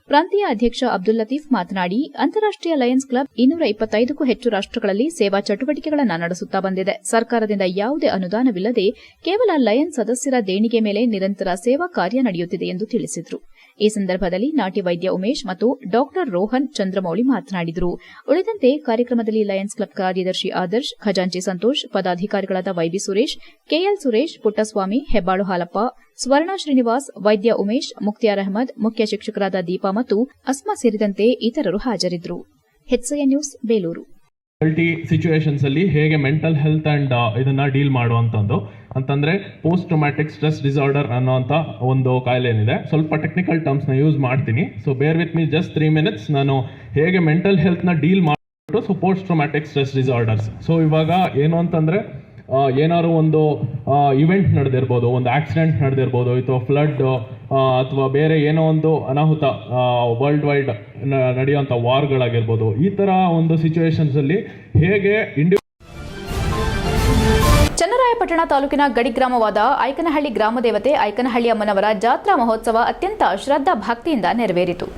ಪ್ರಾಂತೀಯ ಅಧ್ಯಕ್ಷ ಅಬ್ದುಲ್ ಲತೀಫ್ ಮಾತನಾಡಿ ಅಂತಾರಾಷ್ಟೀಯ ಲಯನ್ಸ್ ಕ್ಲಬ್ ಇನ್ನೂರ ಇಪ್ಪತ್ತೈದಕ್ಕೂ ಹೆಚ್ಚು ರಾಷ್ಟಗಳಲ್ಲಿ ಸೇವಾ ಚಟುವಟಿಕೆಗಳನ್ನು ನಡೆಸುತ್ತಾ ಬಂದಿದೆ. ಸರ್ಕಾರದಿಂದ ಯಾವುದೇ ಅನುದಾನವಿಲ್ಲದೆ ಕೇವಲ ಲಯನ್ಸ್ ಸದಸ್ಯರ ದೇಣಿಗೆ ಮೇಲೆ ನಿರಂತರ ಸೇವಾ ಕಾರ್ಯ ನಡೆಯುತ್ತಿದೆ ಎಂದು ತಿಳಿಸಿದರು. ಈ ಸಂದರ್ಭದಲ್ಲಿ ನಾಟಿ ವೈದ್ಯ ಉಮೇಶ್ ಮತ್ತು ಡಾಕ್ಟರ್ ರೋಹನ್ ಚಂದ್ರಮೌಳಿ ಮಾತನಾಡಿದರು. ಉಳಿದಂತೆ ಕಾರ್ಯಕ್ರಮದಲ್ಲಿ ಲಯನ್ಸ್ ಕ್ಲಬ್ ಕಾರ್ಯದರ್ಶಿ ಆದರ್ಶ್, ಖಜಾಂಚಿ ಸಂತೋಷ್, ಪದಾಧಿಕಾರಿಗಳಾದ ವೈಬಿ ಸುರೇಶ್, ಕೆಎಲ್ ಸುರೇಶ್, ಪುಟ್ಟಸ್ವಾಮಿ, ಹೆಬ್ಬಾಳು ಹಾಲಪ್ಪ, ಸ್ವರ್ಣ ಶ್ರೀನಿವಾಸ್, ವೈದ್ಯ ಉಮೇಶ್ ಮುಕ್ತಿಯಾರ್ ಅಹಮದ್, ಮುಖ್ಯ ಶಿಕ್ಷಕರಾದ ದೀಪಾ ಮತ್ತು ಅಸ್ಮಾ ಸೇರಿದಂತೆ ಇತರರು ಹಾಜರಿದ್ದರು. ನ್ಯೂಸ್, ಬೇಲೂರು. ಡಿಫಿಕಲ್ಟಿ ಸಿಚುವೇಶನ್ಸ್ ಅಲ್ಲಿ ಹೇಗೆ ಮೆಂಟಲ್ ಹೆಲ್ತ್ ಅಂಡ್ ಇದನ್ನ ಡೀಲ್ ಮಾಡುವಂಥದ್ದು ಅಂತಂದ್ರೆ ಪೋಸ್ಟ್ ಟ್ರೊಮ್ಯಾಟಿಕ್ ಸ್ಟ್ರೆಸ್ ಡಿಸಾರ್ಡರ್ ಅನ್ನೋಂಥ ಒಂದು ಕಾಯಿಲೆ ಏನಿದೆ ಸ್ವಲ್ಪ ಟೆಕ್ನಿಕಲ್ ಟರ್ಮ್ಸ್ನ ಯೂಸ್ ಮಾಡ್ತೀನಿ. So bear with me just three minutes ನಾನು ಹೇಗೆ ಮೆಂಟಲ್ ಹೆಲ್ತ್ನ ಡೀಲ್ ಮಾಡಿಬಿಟ್ಟು so post traumatic stress disorders so ಇವಾಗ ಏನು ಅಂತಂದ್ರೆ ಏನಾದ್ರು ಒಂದು ಇವೆಂಟ್ ನಡೆದಿರ್ಬೋದು, ಒಂದು ಆಕ್ಸಿಡೆಂಟ್ ನಡೆದಿರ್ಬೋದು, ಅಥವಾ ಫ್ಲಡ್ ಅಥವಾ ಬೇರೆ ಏನೋ ಒಂದು ಅನಾಹುತ ವರ್ಲ್ಡ್ ವೈಡ್ ನಡೆಯುವಂಥ ವಾರ್ಗಳಾಗಿರ್ಬೋದು ಈ ಥರ ಒಂದು ಸಿಚುವೇಶನ್ಸಲ್ಲಿ ಹೇಗೆ ಇಂಡಿ ಚನ್ನರಾಯಪಟ್ಟಣ ತಾಲೂಕಿನ ಗಡಿ ಗ್ರಾಮವಾದ ಐಕನಹಳ್ಳಿ ಗ್ರಾಮದೇವತೆ ಐಕನಹಳ್ಳಿ ಅಮ್ಮನವರ ಜಾತ್ರಾ ಮಹೋತ್ಸವ ಅತ್ಯಂತ ಶ್ರದ್ಧಾ ಭಕ್ತಿಯಿಂದ ನೆರವೇರಿತು.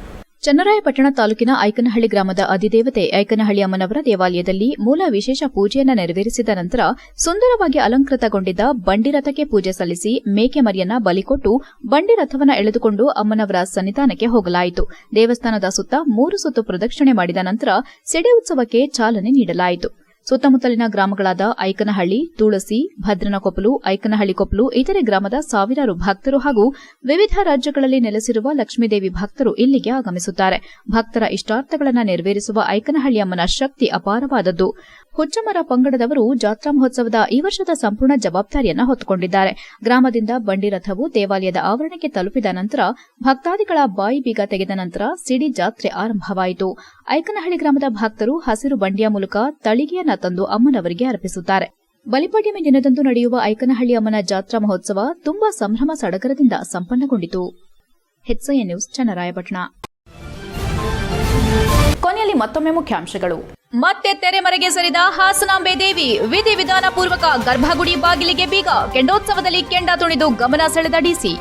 ಚನ್ನರಾಯಪಟ್ಟಣ ತಾಲೂಕಿನ ಐಕನಹಳ್ಳಿ ಗ್ರಾಮದ ಅಧಿದೇವತೆ ಐಕನಹಳ್ಳಿ ಅಮ್ಮನವರ ದೇವಾಲಯದಲ್ಲಿ ಮೂಲ ವಿಶೇಷ ಪೂಜೆಯನ್ನು ನೆರವೇರಿಸಿದ ನಂತರ ಸುಂದರವಾಗಿ ಅಲಂಕೃತಗೊಂಡಿದ್ದ ಬಂಡಿರಥಕ್ಕೆ ಪೂಜೆ ಸಲ್ಲಿಸಿ ಮೇಕೆ ಮರಿಯನ್ನ ಬಲಿಕೊಟ್ಟು ಬಂಡಿರಥವನ್ನು ಎಳೆದುಕೊಂಡು ಅಮ್ಮನವರ ಸನ್ನಿಧಾನಕ್ಕೆ ಹೋಗಲಾಯಿತು. ದೇವಸ್ಥಾನದ ಸುತ್ತ ಮೂರು ಸುತ್ತು ಪ್ರದಕ್ಷಿಣೆ ಮಾಡಿದ ನಂತರ ಸೆಡೆ ಉತ್ಸವಕ್ಕೆ ಚಾಲನೆ ನೀಡಲಾಯಿತು. ಸುತ್ತಮುತ್ತಲಿನ ಗ್ರಾಮಗಳಾದ ಐಕನಹಳ್ಳಿ, ತುಳಸಿ, ಭದ್ರನಕೊಪ್ಪಲು, ಐಕನಹಳ್ಳಿ ಕೊಪ್ಪಲು, ಇತರೆ ಗ್ರಾಮದ ಸಾವಿರಾರು ಭಕ್ತರು ಹಾಗೂ ವಿವಿಧ ರಾಜ್ಯಗಳಲ್ಲಿ ನೆಲೆಸಿರುವ ಲಕ್ಷ್ಮೀದೇವಿ ಭಕ್ತರು ಇಲ್ಲಿಗೆ ಆಗಮಿಸುತ್ತಾರೆ. ಭಕ್ತರ ಇಷ್ಟಾರ್ಥಗಳನ್ನು ನೆರವೇರಿಸುವ ಐಕನಹಳ್ಳಿ ಅಮ್ಮನ ಶಕ್ತಿ ಅಪಾರವಾದದ್ದು. ಹುಚ್ಚಮರ ಪಂಗಡದವರು ಜಾತ್ರಾ ಮಹೋತ್ಸವದ ಈ ವರ್ಷದ ಸಂಪೂರ್ಣ ಜವಾಬ್ದಾರಿಯನ್ನು ಹೊತ್ತುಕೊಂಡಿದ್ದಾರೆ. ಗ್ರಾಮದಿಂದ ಬಂಡಿ ರಥವು ದೇವಾಲಯದ ಆವರಣಕ್ಕೆ ತಲುಪಿದ ನಂತರ ಭಕ್ತಾದಿಗಳ ಬಾಯಿ ಬೀಗ ತೆಗೆದ ನಂತರ ಸಿಡಿ ಜಾತ್ರೆ ಆರಂಭವಾಯಿತು. ಐಕನಹಳ್ಳಿ ಗ್ರಾಮದ ಭಕ್ತರು ಹಸಿರು ಬಂಡಿಯ ಮೂಲಕ ತಳಿಗೆಯನ್ನ ತಂದು ಅಮ್ಮನವರಿಗೆ ಅರ್ಪಿಸುತ್ತಾರೆ. ಬಲಿಪಾಡ್ಯಮಿ ದಿನದಂದು ನಡೆಯುವ ಐಕನಹಳ್ಳಿ ಅಮ್ಮನ ಜಾತ್ರಾ ಮಹೋತ್ಸವ ತುಂಬಾ ಸಂಭ್ರಮ ಸಡಗರದಿಂದ ಸಂಪನ್ನಗೊಂಡಿತು. ನ್ಯೂಸ್ ಕೊನೆಯಲ್ಲಿ ಮತ್ತೊಮ್ಮೆ ಮುಖ್ಯಾಂಶಗಳು. ಮತ್ತೆ ತೆರೆಮರೆಗೆ ಸರಿದ ಹಾಸನಾಂಬೆ ದೇವಿ. ವಿಧಿ ವಿಧಾನ ಪೂರ್ವಕ ಗರ್ಭಗುಡಿ ಬಾಗಿಲಿಗೆ ಬೀಗ. ಕೆಂಡೋತ್ಸವದಲ್ಲಿ ಕೆಂಡ ತುಣಿದು ಗಮನ ಸೆಳೆದ ಡಿಸಿ.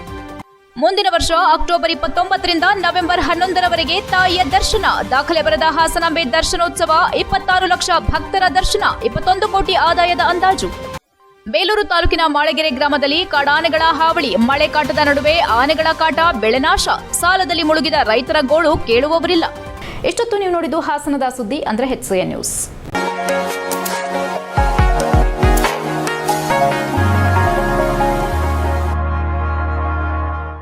ಮುಂದಿನ ವರ್ಷ ಅಕ್ಟೋಬರ್ ಇಪ್ಪತ್ತೊಂಬತ್ತರಿಂದ ನವೆಂಬರ್ ಹನ್ನೊಂದರವರೆಗೆ ತಾಯಿಯ ದರ್ಶನ. ದಾಖಲೆ ಬರೆದ ಹಾಸನಾಂಬೆ ದರ್ಶನೋತ್ಸವ ಇಪ್ಪತ್ತಾರು ಲಕ್ಷ ಭಕ್ತರ ದರ್ಶನ, ಇಪ್ಪತ್ತೊಂದು ಕೋಟಿ ಆದಾಯದ ಅಂದಾಜು. ಬೇಲೂರು ತಾಲೂಕಿನ ಮಾಳಗೆರೆ ಗ್ರಾಮದಲ್ಲಿ ಕಾಡಾನೆಗಳ ಹಾವಳಿ ಮಳೆ ಕಾಟದ ನಡುವೆ ಆನೆಗಳ ಕಾಟ ಬೆಳೆನಾಶ ಸಾಲದಲ್ಲಿ ಮುಳುಗಿದ ರೈತರ ಗೋಳು ಕೇಳುವವರಿಲ್ಲ. ಇಷ್ಟೊತ್ತು ನೀವು ನೋಡಿದ್ದು ಹಾಸನದ ಸುದ್ದಿ ಅಂದ್ರೆ ಹೆಚ್ಸಿಎ ನ್ಯೂಸ್.